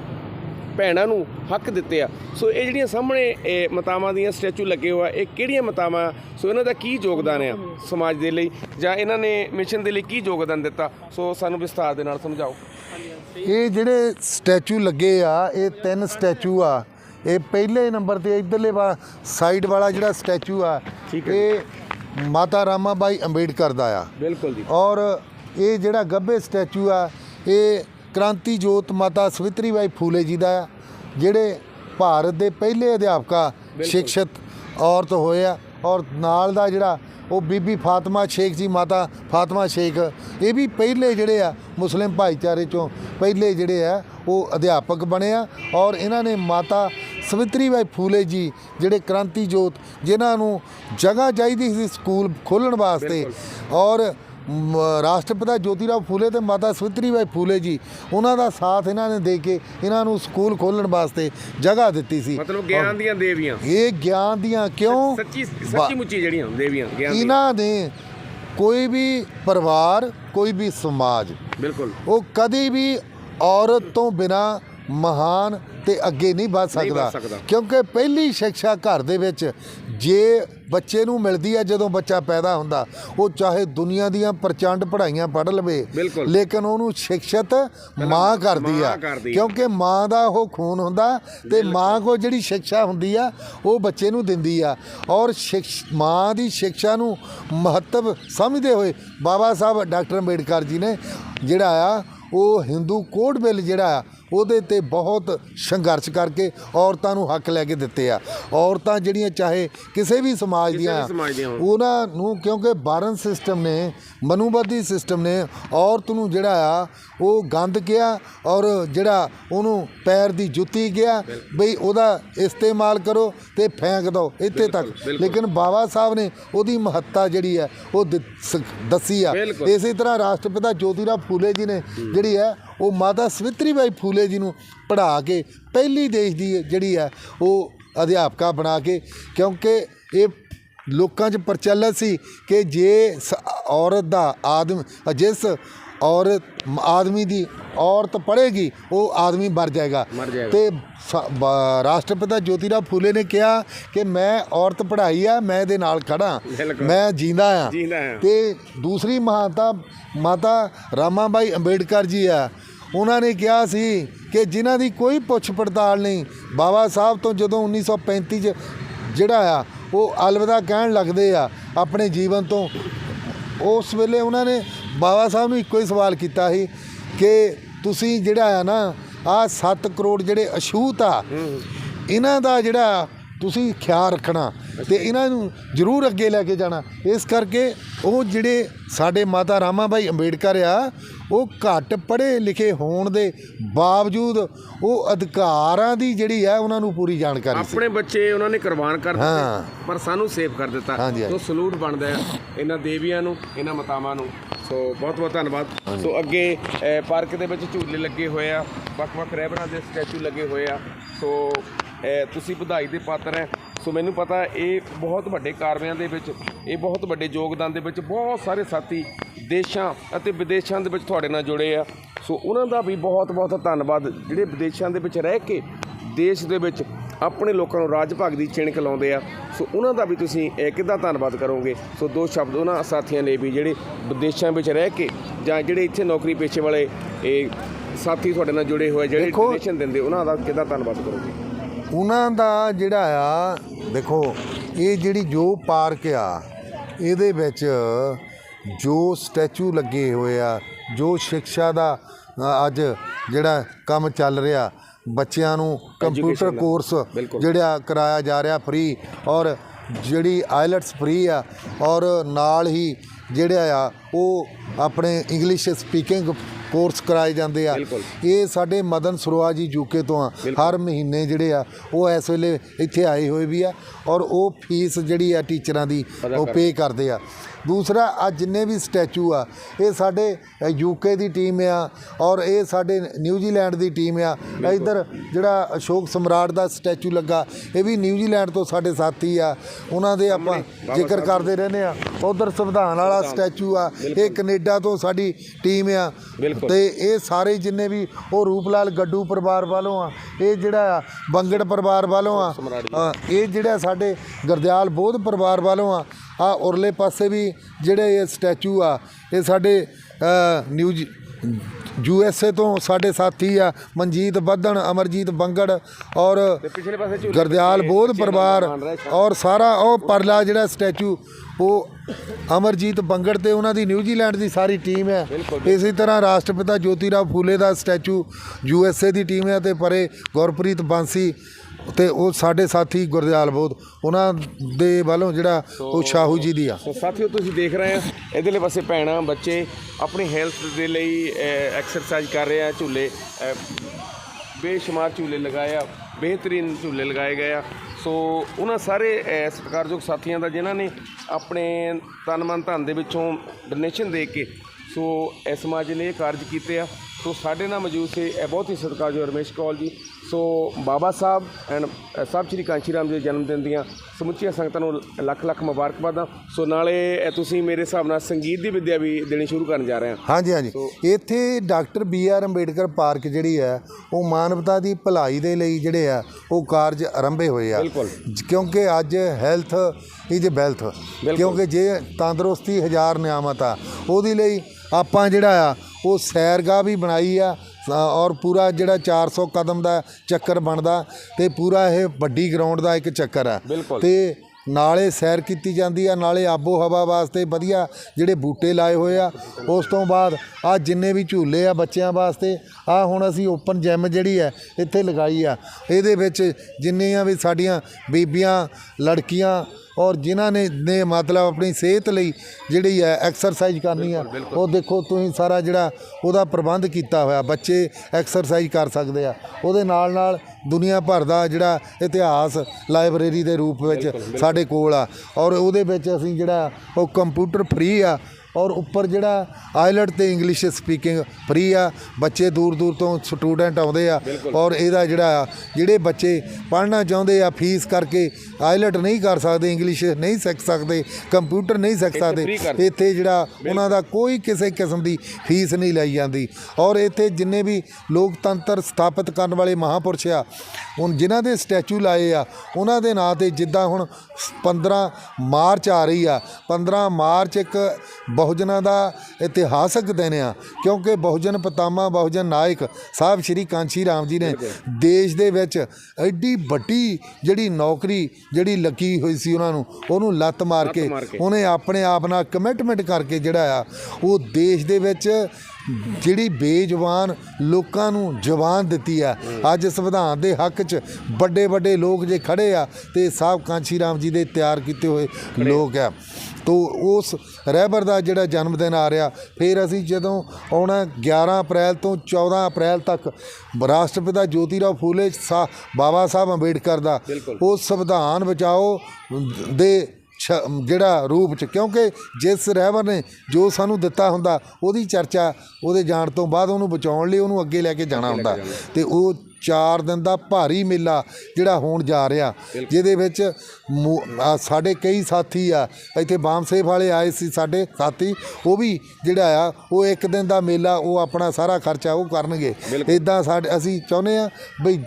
ਭੈਣਾਂ ਨੂੰ ਹੱਕ ਦਿੱਤੇ ਆ। ਸੋ ਇਹ ਜਿਹੜੀਆਂ ਸਾਹਮਣੇ ਮਾਤਾਵਾਂ ਦੀਆਂ ਸਟੈਚੂ ਲੱਗੇ ਹੋਆ ਇਹ ਕਿਹੜੀਆਂ ਮਾਤਾਵਾਂ? ਸੋ ਇਹਨਾਂ ਦਾ ਕੀ ਯੋਗਦਾਨ ਆ ਸਮਾਜ ਦੇ ਲਈ ਜਾਂ ਇਹਨਾਂ ਨੇ ਮਿਸ਼ਨ ਦੇ ਲਈ ਕੀ ਯੋਗਦਾਨ ਦਿੱਤਾ? ਸੋ ਸਾਨੂੰ ਵਿਸਥਾਰ ਦੇ ਨਾਲ ਸਮਝਾਓ। ਇਹ ਜਿਹੜੇ ਸਟੈਚੂ ਲੱਗੇ ਆ ਇਹ ਤਿੰਨ ਸਟੈਚੂ ਆ। ਇਹ ਪਹਿਲੇ ਨੰਬਰ ਤੇ ਇਧਰਲੇ ਵਾ ਸਾਈਡ ਵਾਲਾ ਜਿਹੜਾ ਸਟੈਚੂ ਆ ਠੀਕ। ਇਹ ਮਾਤਾ ਰਾਮਾਬਾਈ ਅੰਬੇਡਕਰ ਦਾ ਆ। ਬਿਲਕੁਲ ਜੀ। ਔਰ ਇਹ ਜਿਹੜਾ ਗੱਭੇ ਸਟੈਚੂ ਆ ਇਹ ਕ੍ਰਾਂਤੀ ਜੋਤ ਮਾਤਾ ਸਵਿਤਰੀ ਬਾਈ ਫੂਲੇ ਜੀ ਦਾ ਜਿਹੜੇ ਭਾਰਤ ਦੇ ਪਹਿਲੇ ਅਧਿਆਪਕਾ ਸਿੱਖਿਅਤ ਔਰਤ ਹੋਏ ਆ ਔਰ ਨਾਲ ਦਾ ਜਿਹੜਾ ਉਹ ਬੀਬੀ ਫਾਤਮਾ ਸ਼ੇਖ ਜੀ ਮਾਤਾ ਫਾਤਮਾ ਸ਼ੇਖ ਇਹ ਵੀ ਪਹਿਲੇ ਜਿਹੜੇ ਆ ਮੁਸਲਿਮ ਭਾਈਚਾਰੇ ਚੋਂ ਪਹਿਲੇ ਜਿਹੜੇ ਆ ਉਹ ਅਧਿਆਪਕ ਬਣੇ ਆ ਔਰ ਇਹਨਾਂ ਨੇ ਮਾਤਾ ਸਵਿਤਰੀ ਬਾਈ ਫੂਲੇ ਜੀ ਜਿਹੜੇ ਕ੍ਰਾਂਤੀ ਜੋਤ ਜਿਨ੍ਹਾਂ ਨੂੰ ਜਗ੍ਹਾ ਚਾਹੀਦੀ ਸੀ ਸਕੂਲ ਖੋਲ੍ਹਣ ਵਾਸਤੇ ਔਰ ਰਾਸ਼ਟਰਪਿਤਾ ਜੋਤੀਰਾਓ ਫੂਲੇ ਤੇ ਮਾਤਾ ਸਵਿਤਰੀ ਬਾਈ ਫੂਲੇ ਜੀ ਉਹਨਾਂ ਦਾ ਸਾਥ ਇਹਨਾਂ ਨੇ ਦੇ ਕੇ ਇਹਨਾਂ ਨੂੰ ਸਕੂਲ ਖੋਲ੍ਹਣ ਵਾਸਤੇ ਜਗ੍ਹਾ ਦਿੱਤੀ ਸੀ। ਮਤਲਬ ਗਿਆਨ ਦੀਆਂ ਦੇਵੀਆਂ। ਇਹ ਗਿਆਨ ਦੀਆਂ ਕਿਉਂ? ਸੱਚੀ ਸੱਚੀ ਮੁੱਚੀ ਜਿਹੜੀਆਂ ਦੇਵੀਆਂ ਗਿਆਨ ਦੀਆਂ। ਇਹਨਾਂ ਨੇ ਕੋਈ ਵੀ ਪਰਿਵਾਰ ਕੋਈ ਵੀ ਸਮਾਜ ਬਿਲਕੁਲ। ਉਹ ਕਦੀ ਵੀ ਔਰਤ ਤੋਂ ਬਿਨਾ ਮਹਾਨ ਤੇ ਅੱਗੇ ਨਹੀਂ ਵੱਧ ਸਕਦਾ। ਕਿਉਂਕਿ ਪਹਿਲੀ ਸਿੱਖਿਆ ਘਰ ਦੇ ਵਿੱਚ ਜੇ ਬੱਚੇ ਨੂੰ ਮਿਲਦੀ ਹੈ ਜਦੋਂ ਬੱਚਾ ਪੈਦਾ ਹੁੰਦਾ ਉਹ ਚਾਹੇ ਦੁਨੀਆ ਦੀਆਂ ਪ੍ਰਚੰਡ ਪੜ੍ਹਾਈਆਂ ਪੜ੍ਹ ਲਵੇ। ਲੇਕਿਨ ਉਹਨੂੰ ਸ਼ਿਕਸ਼ਤ ਮਾਂ ਕਰਦੀ ਆ। ਕਿਉਂਕਿ ਮਾਂ ਦਾ ਉਹ ਖੂਨ ਹੁੰਦਾ ਤੇ ਮਾਂ ਕੋ ਜਿਹੜੀ ਸਿੱਖਿਆ ਹੁੰਦੀ ਆ ਉਹ ਬੱਚੇ ਨੂੰ ਦਿੰਦੀ ਆ ਔਰ ਮਾਂ ਦੀ ਸਿੱਖਿਆ ਨੂੰ ਮਹੱਤਵ ਸਮਝਦੇ ਹੋਏ ਬਾਬਾ ਸਾਹਿਬ ਡਾਕਟਰ ਅੰਬੇਡਕਰ ਜੀ ਨੇ ਜਿਹੜਾ ਆ ਉਹ ਹਿੰਦੂ ਕੋਡ ਬਿੱਲ ਜਿਹੜਾ ਆ ਉਹਦੇ ਤੇ ਬਹੁਤ ਸੰਘਰਸ਼ ਕਰਕੇ ਔਰਤਾਂ ਨੂੰ ਹੱਕ ਲੈ ਕੇ ਦਿੱਤੇ ਆ ਔਰਤਾਂ ਜਿਹੜੀਆਂ ਚਾਹੇ ਕਿਸੇ ਵੀ ਸਮਾਜ ਦੀਆਂ। ਉਹਨਾਂ ਨੂੰ ਕਿਉਂਕਿ ਬਾਰਨ ਸਿਸਟਮ ਨੇ ਮਨੂਵਾਦੀ ਸਿਸਟਮ ਨੇ ਔਰਤ ਨੂੰ ਜਿਹੜਾ ਆ ਉਹ ਗੰਦ ਕਿਹਾ ਔਰ ਜਿਹੜਾ ਉਹਨੂੰ ਪੈਰ ਦੀ ਜੁੱਤੀ ਗਿਆ ਬਈ ਉਹਦਾ ਇਸਤੇਮਾਲ ਕਰੋ ਤੇ ਫੈਂਕ ਦਿਓ ਇੱਥੇ ਤੱਕ। ਲੇਕਿਨ ਬਾਬਾ ਸਾਹਿਬ ਨੇ ਉਹਦੀ ਮਹੱਤਤਾ ਜਿਹੜੀ ਹੈ ਉਹ ਦੱਸੀ ਆ। ਇਸੇ ਤਰ੍ਹਾਂ ਰਾਸ਼ਟਰਪਿਤਾ ਜੋਤੀਰਾਓ ਫੂਲੇ ਜੀ ਨੇ ਜਿਹੜੀ ਹੈ ਉਹ ਮਾਤਾ ਸਵਿਤਰੀ ਬਾਈ ਫੂਲੇ ਜੀ ਨੂੰ ਪੜ੍ਹਾ ਕੇ ਪਹਿਲੀ ਦੇਸ਼ ਦੀ ਜਿਹੜੀ ਹੈ ਉਹ ਅਧਿਆਪਕਾ ਬਣਾ ਕੇ ਕਿਉਂਕਿ ਇਹ ਲੋਕਾਂ 'ਚ ਪ੍ਰਚਲਿਤ ਸੀ ਕਿ ਜੇ ਔਰਤ ਦਾ ਆਦਮ ਜਿਸ ਔਰਤ ਆਦਮੀ ਦੀ ਔਰਤ ਪੜ੍ਹੇਗੀ ਉਹ ਆਦਮੀ ਮਰ ਜਾਏਗਾ। ਤੇ ਰਾਸ਼ਟਰਪਿਤਾ ਜੋਤੀਰਾਓ ਫੂਲੇ ਨੇ ਕਿਹਾ ਕਿ ਮੈਂ ਔਰਤ ਪੜ੍ਹਾਈ ਆ ਮੈਂ ਇਹਦੇ ਨਾਲ ਖੜਾ। ਮੈਂ ਜਿੰਦਾ ਆ। ਤੇ ਦੂਸਰੀ ਮਹਾਨਤਾ ਮਾਤਾ ਰਾਮਾਬਾਈ ਅੰਬੇਡਕਰ ਜੀ ਆ ਉਹਨਾਂ ਨੇ ਕਿਹਾ ਸੀ ਕਿ ਜਿਨ੍ਹਾਂ ਦੀ ਕੋਈ ਪੁੱਛ ਪੜਤਾਲ ਨਹੀਂ ਬਾਬਾ ਸਾਹਿਬ ਤੋਂ ਜਦੋਂ 1935 ਚ ਜਿਹੜਾ ਆ ਉਹ ਅਲਵਿਦਾ ਕਹਿਣ ਲੱਗਦੇ ਆ ਆਪਣੇ ਜੀਵਨ ਤੋਂ ਉਸ ਵੇਲੇ ਉਹਨਾਂ ਨੇ ਬਾਬਾ ਸਾਹਿਬ ਨੂੰ ਇੱਕੋ ਹੀ ਸਵਾਲ ਕੀਤਾ ਸੀ ਕਿ ਤੁਸੀਂ ਜਿਹੜਾ ਆ ਨਾ ਆ 7 ਕਰੋੜ ਜਿਹੜੇ ਅਛੂਤ ਆ ਇਹਨਾਂ ਦਾ ਜਿਹੜਾ ਤੁਸੀਂ ਖਿਆਲ ਰੱਖਣਾ ਤੇ ਇਹਨਾਂ ਨੂੰ ਜ਼ਰੂਰ ਅੱਗੇ ਲੈ ਕੇ ਜਾਣਾ। ਇਸ ਕਰਕੇ ਉਹ ਜਿਹੜੇ ਸਾਡੇ ਮਾਤਾ ਰਾਮਾਬਾਈ ਅੰਬੇਡਕਰ ਆ ਉਹ ਘੱਟ ਪੜ੍ਹੇ ਲਿਖੇ ਹੋਣ ਦੇ ਬਾਵਜੂਦ ਉਹ ਅਧਿਕਾਰਾਂ ਦੀ ਜਿਹੜੀ ਹੈ ਉਹਨਾਂ ਨੂੰ ਪੂਰੀ ਜਾਣਕਾਰੀ ਸੀ। ਆਪਣੇ ਬੱਚੇ ਉਹਨਾਂ ਨੇ ਕੁਰਬਾਨ ਕਰ। ਦਿੱਤੇ ਪਰ ਸਾਨੂੰ ਸੇਵ ਕਰ ਦਿੱਤਾ। ਸੋ ਸਲੂਟ ਬਣਦਾ ਹੈ ਇਹਨਾਂ ਦੇਵੀਆਂ ਨੂੰ ਇਹਨਾਂ ਮਾਤਾਵਾਂ ਨੂੰ। ਸੋ ਬਹੁਤ ਬਹੁਤ ਧੰਨਵਾਦ। ਸੋ ਅੱਗੇ ਪਾਰਕ ਦੇ ਵਿੱਚ ਝੂਲੇ ਲੱਗੇ ਹੋਏ ਆ ਵੱਖ-ਵੱਖ ਰਹਿਬਰਾਂ ਦੇ ਸਟੈਚੂ ਲੱਗੇ ਹੋਏ ਆ। ਸੋ ਤੁਸੀਂ ਵਧਾਈ ਦੇ ਪਾਤਰ ਹੈ। ਸੋ ਮੈਨੂੰ ਪਤਾ ਇਹ ਬਹੁਤ ਵੱਡੇ ਕਾਰਵਾਈਆਂ ਦੇ ਵਿੱਚ ਇਹ ਬਹੁਤ ਵੱਡੇ ਯੋਗਦਾਨ ਦੇ ਵਿੱਚ ਬਹੁਤ ਸਾਰੇ ਸਾਥੀ ਦੇਸ਼ਾਂ ਅਤੇ ਵਿਦੇਸ਼ਾਂ ਦੇ ਵਿੱਚ ਤੁਹਾਡੇ ਨਾਲ ਜੁੜੇ ਆ। ਸੋ ਉਹਨਾਂ ਦਾ ਵੀ ਬਹੁਤ ਬਹੁਤ ਧੰਨਵਾਦ। ਜਿਹੜੇ ਵਿਦੇਸ਼ਾਂ ਦੇ ਵਿੱਚ ਰਹਿ ਕੇ ਦੇਸ਼ ਦੇ ਵਿੱਚ ਆਪਣੇ ਲੋਕਾਂ ਨੂੰ ਰਾਜ ਭਾਗ ਦੀ ਚਿਣਕ ਲਾਉਂਦੇ ਆ ਸੋ ਉਹਨਾਂ ਦਾ ਵੀ ਤੁਸੀਂ ਕਿੱਦਾਂ ਧੰਨਵਾਦ ਕਰੋਗੇ? ਸੋ ਦੋ ਸ਼ਬਦ ਉਹਨਾਂ ਸਾਥੀਆਂ ਨੇ ਵੀ ਜਿਹੜੇ ਵਿਦੇਸ਼ਾਂ ਵਿੱਚ ਰਹਿ ਕੇ ਜਾਂ ਜਿਹੜੇ ਇੱਥੇ ਨੌਕਰੀ ਪੇਸ਼ੇ ਵਾਲੇ ਇਹ ਸਾਥੀ ਤੁਹਾਡੇ ਨਾਲ ਜੁੜੇ ਹੋਏ ਜਿਹੜੇ ਡੋਨੇਸ਼ਨ ਦਿੰਦੇ ਉਹਨਾਂ ਦਾ ਕਿੱਦਾਂ ਧੰਨਵਾਦ ਕਰੋਗੇ? ਉਹਨਾਂ ਦਾ ਜਿਹੜਾ ਆ ਦੇਖੋ ਇਹ ਜਿਹੜੀ ਜੋ ਪਾਰਕ ਆ ਇਹਦੇ ਵਿੱਚ ਜੋ ਸਟੈਚੂ ਲੱਗੇ ਹੋਏ ਆ ਜੋ ਸਿੱਖਿਆ ਦਾ ਅੱਜ ਜਿਹੜਾ ਕੰਮ ਚੱਲ ਰਿਹਾ ਬੱਚਿਆਂ ਨੂੰ ਕੰਪਿਊਟਰ। ਕੋਰਸ। ਜਿਹੜਾ ਕਰਾਇਆ ਜਾ ਰਿਹਾ ਫ੍ਰੀ ਔਰ ਜਿਹੜੀ ਆਇਲਟਸ ਫ੍ਰੀ ਆ ਔਰ ਨਾਲ ਹੀ ਜਿਹੜਾ ਆ ਉਹ ਆਪਣੇ ਇੰਗਲਿਸ਼ ਸਪੀਕਿੰਗ ਕੋਰਸ ਕਰਾਏ ਜਾਂਦੇ ਆ। ਇਹ ਸਾਡੇ ਮਦਨ ਸਰੋਆ ਜੀ ਯੂਕੇ ਤੋਂ ਆ। ਹਰ ਮਹੀਨੇ ਜਿਹੜੇ ਆ ਉਹ ਇਸ ਵੇਲੇ ਇੱਥੇ ਆਏ ਹੋਏ ਵੀ ਆ ਔਰ ਉਹ ਫੀਸ ਜਿਹੜੀ ਆ ਟੀਚਰਾਂ ਦੀ ਉਹ ਪੇ ਕਰਦੇ ਆ। ਦੂਸਰਾ ਆ ਜਿੰਨੇ ਵੀ ਸਟੈਚੂ ਆ ਇਹ ਸਾਡੇ ਯੂਕੇ ਦੀ ਟੀਮ ਆ ਔਰ ਇਹ ਸਾਡੇ ਨਿਊਜ਼ੀਲੈਂਡ ਦੀ ਟੀਮ ਆ। ਇੱਧਰ ਜਿਹੜਾ ਅਸ਼ੋਕ ਸਮਰਾਟ ਦਾ ਸਟੈਚੂ ਲੱਗਾ ਇਹ ਵੀ ਨਿਊਜ਼ੀਲੈਂਡ ਤੋਂ ਸਾਡੇ ਸਾਥੀ ਆ। ਉਹਨਾਂ ਦੇ ਆਪਾਂ ਜ਼ਿਕਰ ਕਰਦੇ ਰਹਿੰਦੇ ਆ। ਉਧਰ ਸੰਵਿਧਾਨ ਵਾਲਾ ਸਟੈਚੂ ਆ ਇਹ ਕੈਨੇਡਾ ਤੋਂ ਸਾਡੀ ਟੀਮ ਆ। ਤੇ ਇਹ ਸਾਰੇ ਜਿੰਨੇ ਵੀ ਉਹ ਰੂਪਲਾਲ ਗੱਡੂ ਪਰਿਵਾਰ ਵੱਲੋਂ ਆ ਇਹ ਜਿਹੜਾ ਬੰਗੜ ਪਰਿਵਾਰ ਵੱਲੋਂ ਆ, ਇਹ ਜਿਹੜਾ ਸਾਡੇ ਗਰਦਿਆਲ ਬੋਧ ਪਰਿਵਾਰ ਵੱਲੋਂ ਆ ਆ ਉਰਲੇ ਪਾਸੇ ਵੀ ਜਿਹੜੇ ਇਹ ਸਟੈਚੂ ਆ ਇਹ ਸਾਡੇ ਨਿਊਜ਼ ਯੂ ਐਸ ਏ ਤੋਂ ਸਾਡੇ ਸਾਥੀ ਆ ਮਨਜੀਤ ਬੱਧਣ ਅਮਰਜੀਤ ਬੰਗੜ ਔਰ ਗਰਦਿਆਲ ਬੋਧ ਪਰਿਵਾਰ। ਔਰ ਸਾਰਾ ਉਹ ਪਰਲਾ ਜਿਹੜਾ ਸਟੈਚੂ ਉਹ ਅਮਰਜੀਤ ਬੰਗੜ ਤੇ ਉਹਨਾਂ ਦੀ ਨਿਊਜ਼ੀਲੈਂਡ ਦੀ ਸਾਰੀ ਟੀਮ ਹੈ ਇਸੇ ਤਰ੍ਹਾਂ ਰਾਸ਼ਟਰਪਿਤਾ ਜੋਤੀਰਾਵ ਫੂਲੇ ਦਾ ਸਟੈਚੂ ਯੂ ਐਸ ਏ ਦੀ ਟੀਮ ਹੈ ਤੇ ਪਰੇ ਗੁਰਪ੍ਰੀਤ ਬਾਂਸੀ ਤੇ ਉਹ ਸਾਡੇ ਸਾਥੀ ਗੁਰਦਿਆਲ ਬੋਧ ਉਹਨਾਂ ਦੇ ਵੱਲੋਂ ਜਿਹੜਾ ਉਹ ਸ਼ਾਹੂ ਜੀ ਦੀ ਆ। ਸੋ ਸਾਥੀਓ ਤੁਸੀਂ ਦੇਖ ਰਹੇ ਆ ਇਧਰਲੇ ਪਾਸੇ ਭੈਣਾਂ ਬੱਚੇ ਆਪਣੀ ਹੈਲਥ ਦੇ ਲਈ ਐਕਸਰਸਾਈਜ਼ ਕਰ ਰਹੇ ਆ ਝੂਲੇ ਬੇਸ਼ੁਮਾਰ ਝੂਲੇ ਲਗਾਏ ਆ ਬਿਹਤਰੀਨ ਝੂਲੇ ਲਗਾਏ ਗਏ ਆ। ਸੋ ਉਹਨਾਂ ਸਾਰੇ ਸਤਿਕਾਰਯੋਗ ਸਾਥੀਆਂ ਦਾ ਜਿਨ੍ਹਾਂ ਨੇ ਆਪਣੇ ਤਨ ਮਨ ਧਨ ਦੇ ਵਿੱਚੋਂ ਡੋਨੇਸ਼ਨ ਦੇ ਕੇ ਸੋ ਇਸ ਸਮਾਜ ਲਈ ਇਹ ਕਾਰਜ ਕੀਤੇ ਆ। ਸੋ ਸਾਡੇ ਨਾਲ ਮੌਜੂਦ ਸੀ ਇਹ ਬਹੁਤ ਹੀ ਸਤਿਕਾਰਯੋਗ ਰਮੇਸ਼ ਕੌਲ ਜੀ। ਸੋ ਬਾਬਾ ਸਾਹਿਬ ਐਂਡ ਸਾਹਿਬ ਸ਼੍ਰੀ ਕਾਂਚੀ ਰਾਮ ਜੀ ਦੇ ਜਨਮ ਦਿਨ ਦੀਆਂ ਸਮੁੱਚੀਆਂ ਸੰਗਤਾਂ ਨੂੰ ਲੱਖ ਲੱਖ ਮੁਬਾਰਕਬਾਦਾਂ ਸੋ ਨਾਲੇ ਤੁਸੀਂ ਮੇਰੇ ਹਿਸਾਬ ਨਾਲ ਸੰਗੀਤ ਦੀ ਵਿੱਦਿਆ ਵੀ ਦੇਣੀ ਸ਼ੁਰੂ ਕਰਨ ਜਾ ਰਹੇ ਆ ਹਾਂਜੀ ਹਾਂਜੀ। ਇੱਥੇ doctor B R Ambedkar park ਜਿਹੜੀ ਹੈ ਉਹ ਮਾਨਵਤਾ ਦੀ ਭਲਾਈ ਦੇ ਲਈ ਜਿਹੜੇ ਆ ਉਹ ਕਾਰਜ ਆਰੰਭੇ ਹੋਏ ਆ। ਬਿਲਕੁਲ। ਕਿਉਂਕਿ ਅੱਜ ਹੈਲਥ ਇਜ਼ ਵੈਲਥ। ਕਿਉਂਕਿ ਜੇ ਤੰਦਰੁਸਤੀ ਹਜ਼ਾਰ ਨਿਆਮਤ ਆ ਉਹਦੇ ਲਈ ਆਪਾਂ ਜਿਹੜਾ ਆ ਉਹ ਸੈਰਗਾਹ ਵੀ ਬਣਾਈ ਆ ਔਰ ਪੂਰਾ ਜਿਹੜਾ 400 ਕਦਮ ਦਾ ਚੱਕਰ ਬਣਦਾ ਤੇ ਪੂਰਾ ਇਹ ਵੱਡੀ ਗਰਾਊਂਡ ਦਾ ਇੱਕ ਚੱਕਰ ਆ। ਤੇ ਨਾਲੇ ਸੈਰ ਕੀਤੀ ਜਾਂਦੀ ਆ ਨਾਲੇ ਆਬੋ ਹਵਾ ਵਾਸਤੇ ਵਧੀਆ ਜਿਹੜੇ ਬੂਟੇ ਲਾਏ ਹੋਏ ਆ। ਉਸ ਤੋਂ ਬਾਅਦ ਆ ਜਿੰਨੇ ਵੀ ਝੂਲੇ ਆ ਬੱਚਿਆਂ ਵਾਸਤੇ ਆ ਹੁਣ ਅਸੀਂ ਓਪਨ ਜਿਮ ਜਿਹੜੀ ਹੈ ਇੱਥੇ ਲਗਾਈ ਆ। ਇਹਦੇ ਵਿੱਚ ਜਿੰਨੀਆਂ ਵੀ ਸਾਡੀਆਂ ਬੀਬੀਆਂ ਲੜਕੀਆਂ ਔਰ ਜਿਨ੍ਹਾਂ ਨੇ ਨੇ ਮਤਲਬ ਆਪਣੀ ਸਿਹਤ ਲਈ ਜਿਹੜੀ ਹੈ ਐਕਸਰਸਾਈਜ਼ ਕਰਨੀ ਆ ਉਹ ਦੇਖੋ ਤੁਸੀਂ ਸਾਰਾ ਜਿਹੜਾ ਉਹਦਾ ਪ੍ਰਬੰਧ ਕੀਤਾ ਹੋਇਆ ਬੱਚੇ ਐਕਸਰਸਾਈਜ਼ ਕਰ ਸਕਦੇ ਆ। ਉਹਦੇ ਨਾਲ ਨਾਲ ਦੁਨੀਆ ਭਰ ਦਾ ਜਿਹੜਾ ਇਤਿਹਾਸ ਲਾਇਬ੍ਰੇਰੀ ਦੇ ਰੂਪ ਵਿੱਚ ਸਾਡੇ ਕੋਲ ਆ। ਔਰ ਉਹਦੇ ਵਿੱਚ ਅਸੀਂ ਜਿਹੜਾ ਉਹ ਕੰਪਿਊਟਰ ਫ੍ਰੀ ਆ ਔਰ ਉੱਪਰ ਜਿਹੜਾ ਆਇਲਟ ਤੇ ਇੰਗਲਿਸ਼ ਸਪੀਕਿੰਗ ਫ੍ਰੀ ਆ ਬੱਚੇ ਦੂਰ ਦੂਰ ਤੋਂ ਸਟੂਡੈਂਟ ਆਉਂਦੇ ਆ ਔਰ ਇਹਦਾ ਜਿਹੜਾ ਜਿਹੜੇ ਬੱਚੇ ਪੜ੍ਹਨਾ ਚਾਹੁੰਦੇ ਆ ਫੀਸ ਕਰਕੇ ਆਇਲਟ ਨਹੀਂ ਕਰ ਸਕਦੇ ਇੰਗਲਿਸ਼ ਨਹੀਂ ਸਿੱਖ ਸਕਦੇ ਕੰਪਿਊਟਰ ਨਹੀਂ ਸਿੱਖ ਸਕਦੇ ਇੱਥੇ ਜਿਹੜਾ ਉਹਨਾਂ ਦਾ ਕੋਈ ਕਿਸੇ ਕਿਸਮ ਦੀ ਫੀਸ ਨਹੀਂ ਲਈ ਜਾਂਦੀ। ਔਰ ਇੱਥੇ ਜਿੰਨੇ ਵੀ ਲੋਕਤੰਤਰ ਸਥਾਪਿਤ ਕਰਨ ਵਾਲੇ ਮਹਾਪੁਰਸ਼ ਆ ਹੁਣ ਜਿਨ੍ਹਾਂ ਦੇ ਸਟੈਚੂ ਲਾਏ ਆ ਉਹਨਾਂ ਦੇ ਨਾਂ ਤੇ ਜਿੱਦਾਂ ਹੁਣ 15 ਮਾਰਚ ਆ ਰਹੀ ਆ 15 ਮਾਰਚ ਇੱਕ ਬਹੁਜਨਾਂ ਦਾ ਇਤਿਹਾਸਕ ਦਿਨ ਆ ਕਿਉਂਕਿ ਬਹੁਜਨ ਪਤਾਮਾ ਬਹੁਜਨ ਨਾਇਕ ਸਾਹਿਬ ਸ਼੍ਰੀ ਕਾਂਚੀ ਰਾਮ ਜੀ ਨੇ ਦੇਸ਼ ਦੇ ਵਿੱਚ ਐਡੀ ਵੱਡੀ ਜਿਹੜੀ ਨੌਕਰੀ ਜਿਹੜੀ ਲੱਗੀ ਹੋਈ ਸੀ ਉਹਨਾਂ ਨੂੰ ਉਹਨੂੰ ਲੱਤ ਮਾਰ ਕੇ। ਉਹਨੇ ਆਪਣੇ ਆਪ ਨਾਲ ਕਮਿਟਮੈਂਟ ਕਰਕੇ ਜਿਹੜਾ ਆ ਉਹ ਦੇਸ਼ ਦੇ ਵਿੱਚ ਜਿਹੜੀ ਬੇਜ਼ੁਬਾਨ ਲੋਕਾਂ ਨੂੰ ਜ਼ੁਬਾਨ ਦਿੱਤੀ ਆ। ਅੱਜ ਸੰਵਿਧਾਨ ਦੇ ਹੱਕ 'ਚ ਵੱਡੇ ਵੱਡੇ ਲੋਕ ਜੇ ਖੜੇ ਆ ਤੇ ਸਾਹਿਬ ਕਾਂਚੀ ਰਾਮ ਜੀ ਦੇ ਤਿਆਰ ਕੀਤੇ ਹੋਏ ਲੋਕ ਆ। ਤੋ ਉਸ ਰਹਿਬਰ ਦਾ ਜਿਹੜਾ ਜਨਮ ਦਿਨ ਆ ਰਿਹਾ ਫਿਰ ਅਸੀਂ ਜਦੋਂ ਆਉਣਾ 11 ਅਪ੍ਰੈਲ ਤੋਂ 14 ਅਪ੍ਰੈਲ ਤੱਕ ਰਾਸ਼ਟਰਪਿਤਾ ਜੋਤੀਰਾਓ ਫੂਲੇ ਸਾ ਬਾਬਾ ਸਾਹਿਬ ਅੰਬੇਡਕਰ ਦਾ ਉਹ ਸੰਵਿਧਾਨ ਬਚਾਓ ਦੇ ਜਿਹੜਾ ਰੂਪ ਚ ਕਿਉਂਕਿ ਜਿਸ ਰਹਿਬਰ ਨੇ ਜੋ ਸਾਨੂੰ ਦਿੱਤਾ ਹੁੰਦਾ ਉਹਦੀ ਚਰਚਾ ਉਹਦੇ ਜਾਣ ਤੋਂ ਬਾਅਦ ਉਹਨੂੰ ਬਚਾਉਣ ਲਈ ਉਹਨੂੰ ਅੱਗੇ ਲੈ ਕੇ ਜਾਣਾ ਹੁੰਦਾ। ਤੇ ਉਹ 4 ਦਿਨ ਦਾ ਭਾਰੀ ਮੇਲਾ ਜਿਹੜਾ ਹੋਣ ਜਾ ਰਿਹਾ। ਜਿਹਦੇ ਵਿੱਚ ਸਾਡੇ ਕਈ ਸਾਥੀ ਆ ਇੱਥੇ ਬਾਮਸੇਫ ਵਾਲੇ ਆਏ ਸੀ ਸਾਡੇ ਸਾਥੀ ਉਹ ਵੀ ਜਿਹੜਾ ਆ ਉਹ ਇੱਕ ਦਿਨ ਦਾ ਮੇਲਾ ਉਹ ਆਪਣਾ ਸਾਰਾ ਖਰਚਾ ਉਹ ਕਰਨਗੇ। ਇਦਾਂ ਸਾਡੇ ਅਸੀਂ ਚਾਹੁੰਦੇ ਆ ਬਈ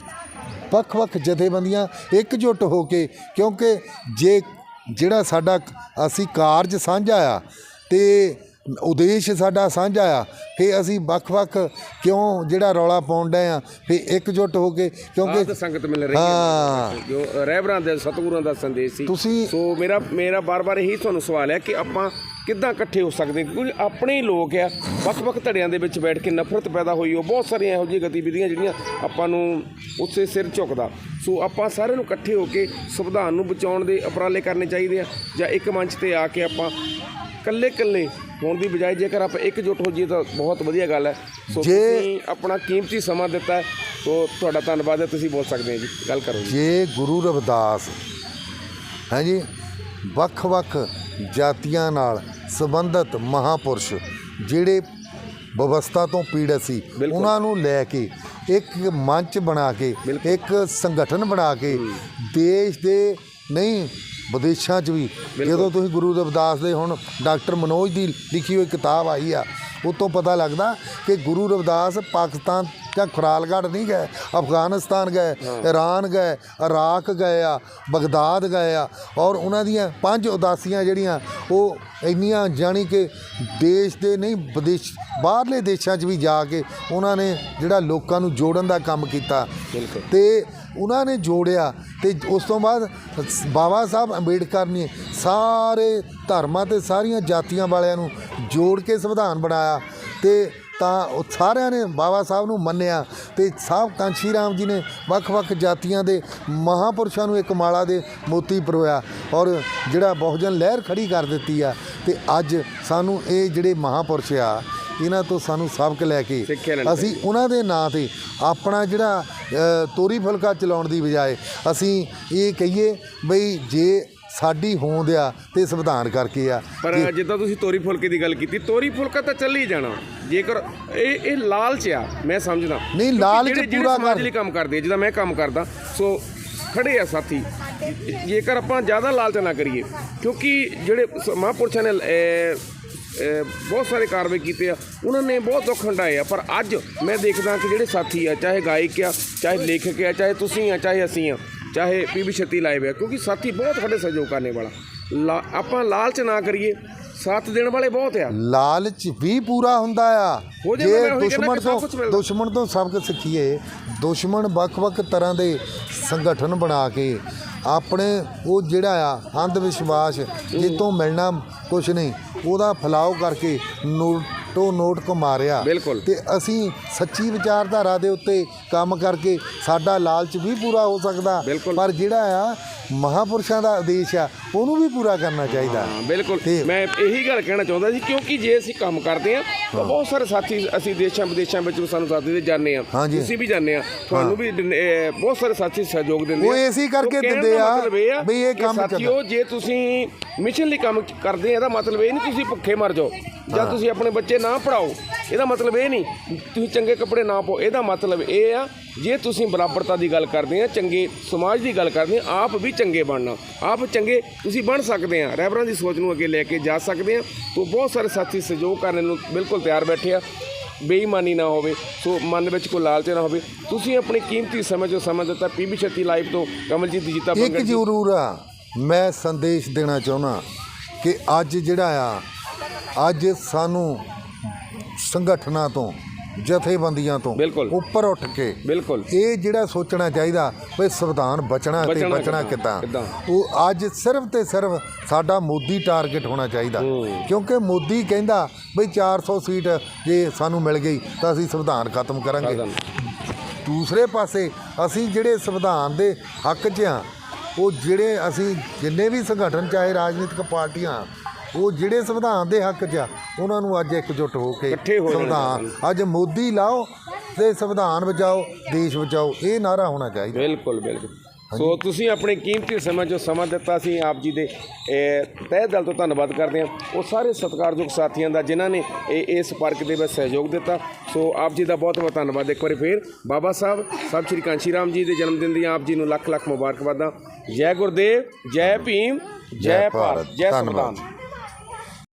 ਵੱਖ-ਵੱਖ ਜਥੇਬੰਦੀਆਂ ਇਕਜੁੱਟ ਹੋ ਕੇ ਕਿਉਂਕਿ ਜੇ ਜਿਹੜਾ ਸਾਡਾ ਅਸੀਂ ਕਾਰਜ ਸਾਂਝਾ ਆ ਤੇ ਉਦੇਸ਼ ਸਾਡਾ ਸਾਂਝਾ ਆ ਫੇ ਅਸੀਂ ਵੱਖ-ਵੱਖ ਕਿਉਂ ਜਿਹੜਾ ਰੌਲਾ ਪਾਉਣ ਡਏ ਆ? ਫੇ ਇਕਜੁੱਟ ਹੋ ਕੇ ਕਿਉਂਕਿ ਸੰਗਤ ਮਿਲ ਰਹੀ ਹਾਂ। ਜੋ ਰਹਿਬਰਾਂ ਦੇ ਸਤਿਗੁਰਾਂ ਦਾ ਸੰਦੇਸ਼ ਸੀ। ਤੁਸੀਂ- ਸੋ ਮੇਰਾ ਮੇਰਾ ਬਾਰ-ਬਾਰ ਇਹੀ ਤੁਹਾਨੂੰ ਸਵਾਲ ਹੈ ਕਿ ਆਪਾਂ ਕਿੱਦਾਂ ਇਕੱਠੇ ਹੋ ਸਕਦੇ? ਕਿਉਂਕਿ ਆਪਣੇ ਹੀ ਲੋਕ ਆ ਵੱਖ-ਵੱਖ ਧੜਿਆਂ ਦੇ ਵਿੱਚ ਬੈਠ ਕੇ ਨਫ਼ਰਤ ਪੈਦਾ ਹੋਈ ਉਹ ਬਹੁਤ ਸਾਰੀਆਂ ਇਹੋ ਜਿਹੀਆਂ ਗਤੀਵਿਧੀਆਂ ਜਿਹੜੀਆਂ ਆਪਾਂ ਨੂੰ ਉਸੇ ਸਿਰ ਝੁਕਦਾ। ਸੋ ਆਪਾਂ ਸਾਰਿਆਂ ਨੂੰ ਇਕੱਠੇ ਹੋ ਕੇ ਸੰਵਿਧਾਨ ਨੂੰ ਬਚਾਉਣ ਦੇ ਉਪਰਾਲੇ ਕਰਨੇ ਚਾਹੀਦੇ ਆ ਜਾਂ ਇੱਕ ਮੰਚ ਤੇ ਆ ਕੇ ਆਪਾਂ ਕੱਲੇ-ਕੱਲੇ ਹੋਣ ਦੀ ਬਜਾਏ ਜੇਕਰ ਆਪਾਂ ਇਕਜੁੱਟ ਹੋ ਜਾਈਏ ਤਾਂ ਬਹੁਤ ਵਧੀਆ ਗੱਲ ਹੈ। ਸੋ ਜੇ- ਤੁਸੀਂ ਆਪਣਾ ਕੀਮਤੀ ਸਮਾਂ ਦਿੱਤਾ ਹੈ ਸੋ ਤੁਹਾਡਾ ਧੰਨਵਾਦ ਹੈ ਤੁਸੀਂ ਬੋਲ ਸਕਦੇ ਹੋ ਜੀ। ਗੱਲ ਕਰੋ ਜੀ। ਜੇ ਗੁਰੂ ਰਵਿਦਾਸ ਹਾਂਜੀ ਵੱਖ-ਵੱਖ ਜਾਤੀਆਂ ਨਾਲ ਸੰਬੰਧਿਤ ਮਹਾਪੁਰਸ਼ ਜਿਹੜੇ ਵਿਵਸਥਾ ਤੋਂ ਪੀੜਤ ਸੀ ਬਿਲਕੁਲ। ਉਹਨਾਂ ਨੂੰ ਲੈ ਕੇ ਇੱਕ ਮੰਚ ਬਣਾ ਕੇ ਇੱਕ ਸੰਗਠਨ ਬਣਾ ਕੇ ਦੇਸ਼ ਦੇ ਨਹੀਂ ਵਿਦੇਸ਼ਾਂ 'ਚ ਵੀ। ਜਦੋਂ ਤੁਸੀਂ ਗੁਰੂ ਰਵਿਦਾਸ ਦੇ ਹੁਣ ਡਾਕਟਰ ਮਨੋਜ ਦੀ ਲਿਖੀ ਹੋਈ ਕਿਤਾਬ ਆਈ ਆ ਉਹ ਤੋਂ ਪਤਾ ਲੱਗਦਾ ਕਿ ਗੁਰੂ ਰਵਿਦਾਸ ਪਾਕਿਸਤਾਨ ਜਾਂ ਖੁਰਾਲਗੜ੍ਹ ਨਹੀਂ ਗਏ ਅਫਗਾਨਿਸਤਾਨ ਗਏ ਈਰਾਨ ਗਏ ਇਰਾਕ ਗਏ ਆ ਬਗਦਾਦ ਗਏ ਆ ਔਰ ਉਹਨਾਂ ਦੀਆਂ ਪੰਜ ਉਦਾਸੀਆਂ ਜਿਹੜੀਆਂ ਉਹ ਇੰਨੀਆਂ ਜਾਣੀ ਕਿ ਦੇਸ਼ ਦੇ ਨਹੀਂ ਵਿਦੇਸ਼ ਬਾਹਰਲੇ ਦੇਸ਼ਾਂ 'ਚ ਵੀ ਜਾ ਕੇ ਉਹਨਾਂ ਨੇ ਜਿਹੜਾ ਲੋਕਾਂ ਨੂੰ ਜੋੜਨ ਦਾ ਕੰਮ ਕੀਤਾ। ਤੇ ਉਹਨਾਂ ਨੇ ਜੋੜਿਆ ਤੇ ਉਸ ਤੋਂ ਬਾਅਦ ਬਾਬਾ ਸਾਹਿਬ ਅੰਬੇਡਕਰ ਨੇ ਸਾਰੇ ਧਰਮਾਂ ਤੇ ਸਾਰੀਆਂ ਜਾਤੀਆਂ ਵਾਲਿਆਂ ਨੂੰ ਜੋੜ ਕੇ ਸੰਵਿਧਾਨ ਬਣਾਇਆ ਤੇ ਤਾਂ ਸਾਰਿਆਂ ਨੇ ਬਾਬਾ ਸਾਹਿਬ ਨੂੰ ਮੰਨਿਆ ਤੇ ਸਾਹਿਬ ਕਾਂਸ਼ੀ ਰਾਮ ਜੀ ਨੇ ਵੱਖ-ਵੱਖ ਜਾਤੀਆਂ ਦੇ ਮਹਾਪੁਰਸ਼ਾਂ ਨੂੰ ਇੱਕ ਮਾਲਾ ਦੇ ਮੋਤੀ ਪਰੋਇਆ ਔਰ ਜਿਹੜਾ ਬਹੁਜਨ ਲਹਿਰ ਖੜੀ ਕਰ ਦਿੱਤੀ ਆ ਤੇ ਅੱਜ ਸਾਨੂੰ ਇਹ ਜਿਹੜੇ ਮਹਾਪੁਰਸ਼ ਆ ਇਹਨਾਂ ਤੋਂ ਸਾਨੂੰ ਸਬਕ ਲੈ ਕੇ ਅਸੀਂ ਉਹਨਾਂ ਦੇ ਨਾਂ ਤੇ ਆਪਣਾ ਜਿਹੜਾ ਤੋਰੀ ਫੁਲਕਾ ਚਲਾਉਣ ਦੀ ਬਜਾਏ ਅਸੀਂ ਇਹ ਕਹੀਏ ਬਈ ਜੇ ਸਾਡੀ ਹੋਂਦ ਆ ਤੇ ਸੰਵਿਧਾਨ ਕਰਕੇ ਆ। ਪਰ ਜਿੱਦਾਂ ਤੁਸੀਂ ਤੋਰੀ ਫੁਲਕੇ ਦੀ ਗੱਲ ਕੀਤੀ ਤੋਰੀ ਫੁਲਕਾ ਤਾਂ ਚੱਲ ਹੀ ਜਾਣਾ। ਜੇਕਰ ਇਹ ਇਹ ਲਾਲਚ ਆ ਮੈਂ ਸਮਝਦਾ। ਨਹੀਂ, ਲਾਲਚ ਪੂਰਾ ਕਰ- ਲਈ ਕੰਮ ਕਰਦੇ ਜਿੱਦਾਂ ਮੈਂ ਕੰਮ ਕਰਦਾ ਸੋ ਖੜੇ ਆ ਸਾਥੀ। ਜੇਕਰ ਆਪਾਂ ਜ਼ਿਆਦਾ ਲਾਲਚ ਨਾ ਕਰੀਏ ਕਿਉਂਕਿ ਜਿਹੜੇ ਮਹਾਂਪੁਰਸ਼ਾਂ ਨੇ ਬਹੁਤ ਸਾਰੇ ਕਾਰਵਾਈ ਕੀਤੇ ਆ। ਉਹਨਾਂ ਨੇ ਬਹੁਤ ਦੁੱਖ ਹੰਡਾਏ ਆ ਪਰ ਅੱਜ ਮੈਂ ਦੇਖਦਾ ਕਿ ਜਿਹੜੇ ਸਾਥੀ ਆ ਚਾਹੇ ਗਾਇਕ ਆ ਚਾਹੇ ਲੇਖਕ ਆ ਚਾਹੇ ਤੁਸੀਂ ਆ ਚਾਹੇ ਅਸੀਂ ਆ ਚਾਹੇ ਪੀਬੀ ਛੱਤੀ ਲਾਈਵ ਆ ਕਿਉਂਕਿ ਸਾਥੀ ਬਹੁਤ ਸਾਡੇ ਸਹਿਯੋਗ ਕਰਨੇ ਵਾਲਾ। ਆਪਾਂ ਲਾਲਚ ਨਾ ਕਰੀਏ ਸਾਥ ਦੇਣ ਵਾਲੇ ਬਹੁਤ ਆ। ਲਾਲਚ ਵੀ ਪੂਰਾ ਹੁੰਦਾ ਆ। ਜੇ ਦੁਸ਼ਮਣ ਤੋਂ। ਦੁਸ਼ਮਣ ਤੋਂ ਸਬਕ ਸਿੱਖੀਏ ਦੁਸ਼ਮਣ ਵੱਖ-ਵੱਖ ਤਰ੍ਹਾਂ ਦੇ ਸੰਗਠਨ ਬਣਾ ਕੇ ਆਪਣੇ ਉਹ ਜਿਹੜਾ ਆ ਅੰਧ ਵਿਸ਼ਵਾਸ ਜਿੱਤੋਂ ਮਿਲਣਾ ਕੁਛ ਨਹੀਂ ਉਹਦਾ ਫੈਲਾਓ ਕਰਕੇ ਨੋਟੋ ਨੋਟ ਕੋ ਮਾਰਿਆ। ਬਿਲਕੁਲ। ਤੇ ਅਸੀਂ ਸੱਚੀ ਵਿਚਾਰਧਾਰਾ ਦੇ ਉੱਤੇ ਕੰਮ ਕਰਕੇ ਸਾਡਾ ਲਾਲਚ ਵੀ ਪੂਰਾ ਹੋ ਸਕਦਾ। ਬਿਲਕੁਲ। ਪਰ ਜਿਹੜਾ ਆ ਮਹਾਪੁਰਸ਼ਾਂ ਦਾ ਆਦੇਸ਼ ਆ ਉਹਨੂੰ ਵੀ ਪੂਰਾ ਕਰਨਾ ਚਾਹੀਦਾ। ਹਾਂ ਬਿਲਕੁਲ। ਤੇ- ਮੈਂ ਇਹੀ ਗੱਲ ਕਹਿਣਾ ਚਾਹੁੰਦਾ ਸੀ ਕਿਉਂਕਿ ਜੇ ਅਸੀਂ ਕੰਮ ਕਰਦੇ ਆ ਤਾਂ ਬਹੁਤ ਸਾਰੇ ਸਾਥੀ ਅਸੀਂ ਦੇਸ਼ਾਂ ਵਿਦੇਸ਼ਾਂ ਵਿੱਚ ਵੀ ਸਾਨੂੰ ਸਾਥ ਦੇ ਜਾਂਦੇ ਆ ਹਾਂਜੀ। ਤੁਸੀਂ ਵੀ ਜਾਂਦੇ ਆ ਤੁਹਾਨੂੰ ਵੀ ਦਿੰਦੇ- ਇਹ ਬਹੁਤ ਸਾਰੇ ਸਾਥੀ ਸਹਿਯੋਗ ਦਿੰਦੇ ਉਹ ਇਸੇ ਕਰਕੇ ਦਿੰਦੇ ਆ ਮਤਲਬ ਇਹ ਆ ਵੀ ਇਹ ਕਿ ਕੰਮ ਸਾਥੀਓ ਜੇ ਤੁਸੀਂ ਮਿਸ਼ਨ ਲਈ ਕੰਮ ਕਰਦੇ ਆ ਇਹਦਾ ਮਤਲਬ ਇਹ ਨਹੀਂ ਤੁਸੀਂ ਭੁੱਖੇ ਮਰ ਜਾਓ। ਜਾਂ ਤੁਸੀਂ ਆਪਣੇ ਬੱਚੇ ਨਾ ਪੜਾਓ। ਇਹਦਾ ਮਤਲਬ ਇਹ ਨਹੀਂ ਤੁਸੀਂ ਚੰਗੇ ਕੱਪੜੇ ਨਾ ਪਾਓ। ਇਹਦਾ ਮਤਲਬ ਇਹ ਆ ਜੇ ਤੁਸੀਂ ਬਰਾਬਰਤਾ ਦੀ ਗੱਲ ਕਰਦੇ ਆ ਚੰਗੇ ਸਮਾਜ ਦੀ ਗੱਲ ਕਰਦੇ ਆ ਆਪ ਵੀ ਚੰਗੇ ਬਣਨਾ। ਆਪ ਚੰਗੇ ਤੁਸੀਂ ਬਣ ਸਕਦੇ ਆ। ਰਹਿਬਰਾਂ ਦੀ ਸੋਚ ਨੂੰ ਅੱਗੇ ਲੈ ਕੇ ਜਾ ਸਕਦੇ ਆ। ਤੋਂ ਬਹੁਤ ਸਾਰੇ ਸਾਥੀ ਸਹਿਯੋਗ ਕਰਨ ਨੂੰ ਬਿਲਕੁਲ ਤਿਆਰ ਬੈਠੇ ਆ। ਬੇਈਮਾਨੀ ਨਾ ਹੋਵੇ ਸੋ ਮਨ ਵਿੱਚ ਕੋਈ ਲਾਲਚ ਨਾ ਹੋਵੇ। ਤੁਸੀਂ ਆਪਣੀ ਕੀਮਤੀ ਸਮੇਂ ਜੋ ਸਮਾਂ ਦਿੱਤਾ। ਪੀਬੀ ਛੱਤੀ ਲਾਈਵ ਤੋਂ ਕਮਲਜੀਤ ਜੀਤਾ ਇੱਕ ਜ਼ਰੂਰ ਆ। ਮੈਂ ਸੰਦੇਸ਼ ਦੇਣਾ ਚਾਹੁੰਦਾ ਕਿ ਅੱਜ ਜਿਹੜਾ ਆ ਅੱਜ ਸਾਨੂੰ ਸੰਗਠਨਾਂ ਤੋਂ ਜਥੇਬੰਦੀਆਂ ਤੋਂ। ਉੱਪਰ ਉੱਠ ਕੇ ਬਿਲਕੁਲ ਇਹ ਜਿਹੜਾ ਸੋਚਣਾ ਚਾਹੀਦਾ ਵੀ ਸੰਵਿਧਾਨ ਬਚਣਾ ਤੇ ਬਚਣਾ ਕਿੱਦਾਂ? ਉਹ ਅੱਜ ਸਿਰਫ ਤੇ ਸਿਰਫ ਸਾਡਾ ਮੋਦੀ ਟਾਰਗੇਟ ਹੋਣਾ ਚਾਹੀਦਾ ਕਿਉਂਕਿ ਮੋਦੀ ਕਹਿੰਦਾ ਬਈ 400 ਸੀਟ ਜੇ ਸਾਨੂੰ ਮਿਲ ਗਈ ਤਾਂ ਅਸੀਂ ਸੰਵਿਧਾਨ ਖਤਮ ਕਰਾਂਗੇ। ਦੂਸਰੇ ਪਾਸੇ ਅਸੀਂ ਜਿਹੜੇ ਸੰਵਿਧਾਨ ਦੇ ਹੱਕ 'ਚ ਆ ਉਹ ਜਿਹੜੇ ਅਸੀਂ ਜਿੰਨੇ ਵੀ ਸੰਗਠਨ ਚਾਹੇ ਰਾਜਨੀਤਿਕ ਪਾਰਟੀਆਂ ਉਹ ਜਿਹੜੇ ਸੰਵਿਧਾਨ ਦੇ ਹੱਕ 'ਚ ਆ ਉਹਨਾਂ ਨੂੰ ਅੱਜ ਇਕਜੁੱਟ ਹੋ ਕੇ ਇਕੱਠੇ ਹੋ ਜਾਣਾ ਸੰਵਿਧਾਨ। ਅੱਜ ਮੋਦੀ ਲਾਓ ਤੇ ਸੰਵਿਧਾਨ ਬਚਾਓ ਦੇਸ਼ ਬਚਾਓ ਇਹ ਨਾਰਾ ਹੋਣਾ ਚਾਹੀਦਾ। ਬਿਲਕੁਲ ਬਿਲਕੁਲ। ਸੋ ਤੁਸੀਂ ਆਪਣੇ ਕੀਮਤੀ ਸਮਾਂ ਜੋ ਸਮਾਂ ਦਿੱਤਾ ਸੀ ਆਪ ਜੀ ਦੇ ਇਹ ਤਹਿ ਦਿਲ ਤੋਂ ਧੰਨਵਾਦ ਕਰਦੇ ਹਾਂ। ਉਹ ਸਾਰੇ ਸਤਿਕਾਰਯੋਗ ਸਾਥੀਆਂ ਦਾ ਜਿਨ੍ਹਾਂ ਨੇ ਇਹ ਇਸ ਪਾਰਕ ਦੇ ਵਿੱਚ ਸਹਿਯੋਗ ਦਿੱਤਾ। ਸੋ ਆਪ ਜੀ ਦਾ ਬਹੁਤ ਬਹੁਤ ਧੰਨਵਾਦ। ਇੱਕ ਵਾਰੀ ਫੇਰ ਬਾਬਾ ਸਾਹਿਬ ਸਾਹਿਬ ਸ਼੍ਰੀ ਕਾਂਸ਼ੀ ਰਾਮ ਜੀ ਦੇ ਜਨਮ ਦਿਨ ਦੀਆਂ ਆਪ ਜੀ ਨੂੰ ਲੱਖ ਲੱਖ ਮੁਬਾਰਕਬਾਦਾਂ। ਜੈ ਗੁਰਦੇਵ ਜੈ ਭੀਮ ਜੈ ਭਾਰਤ। ਜੈ। ਸੰਵਿਧਾਨ।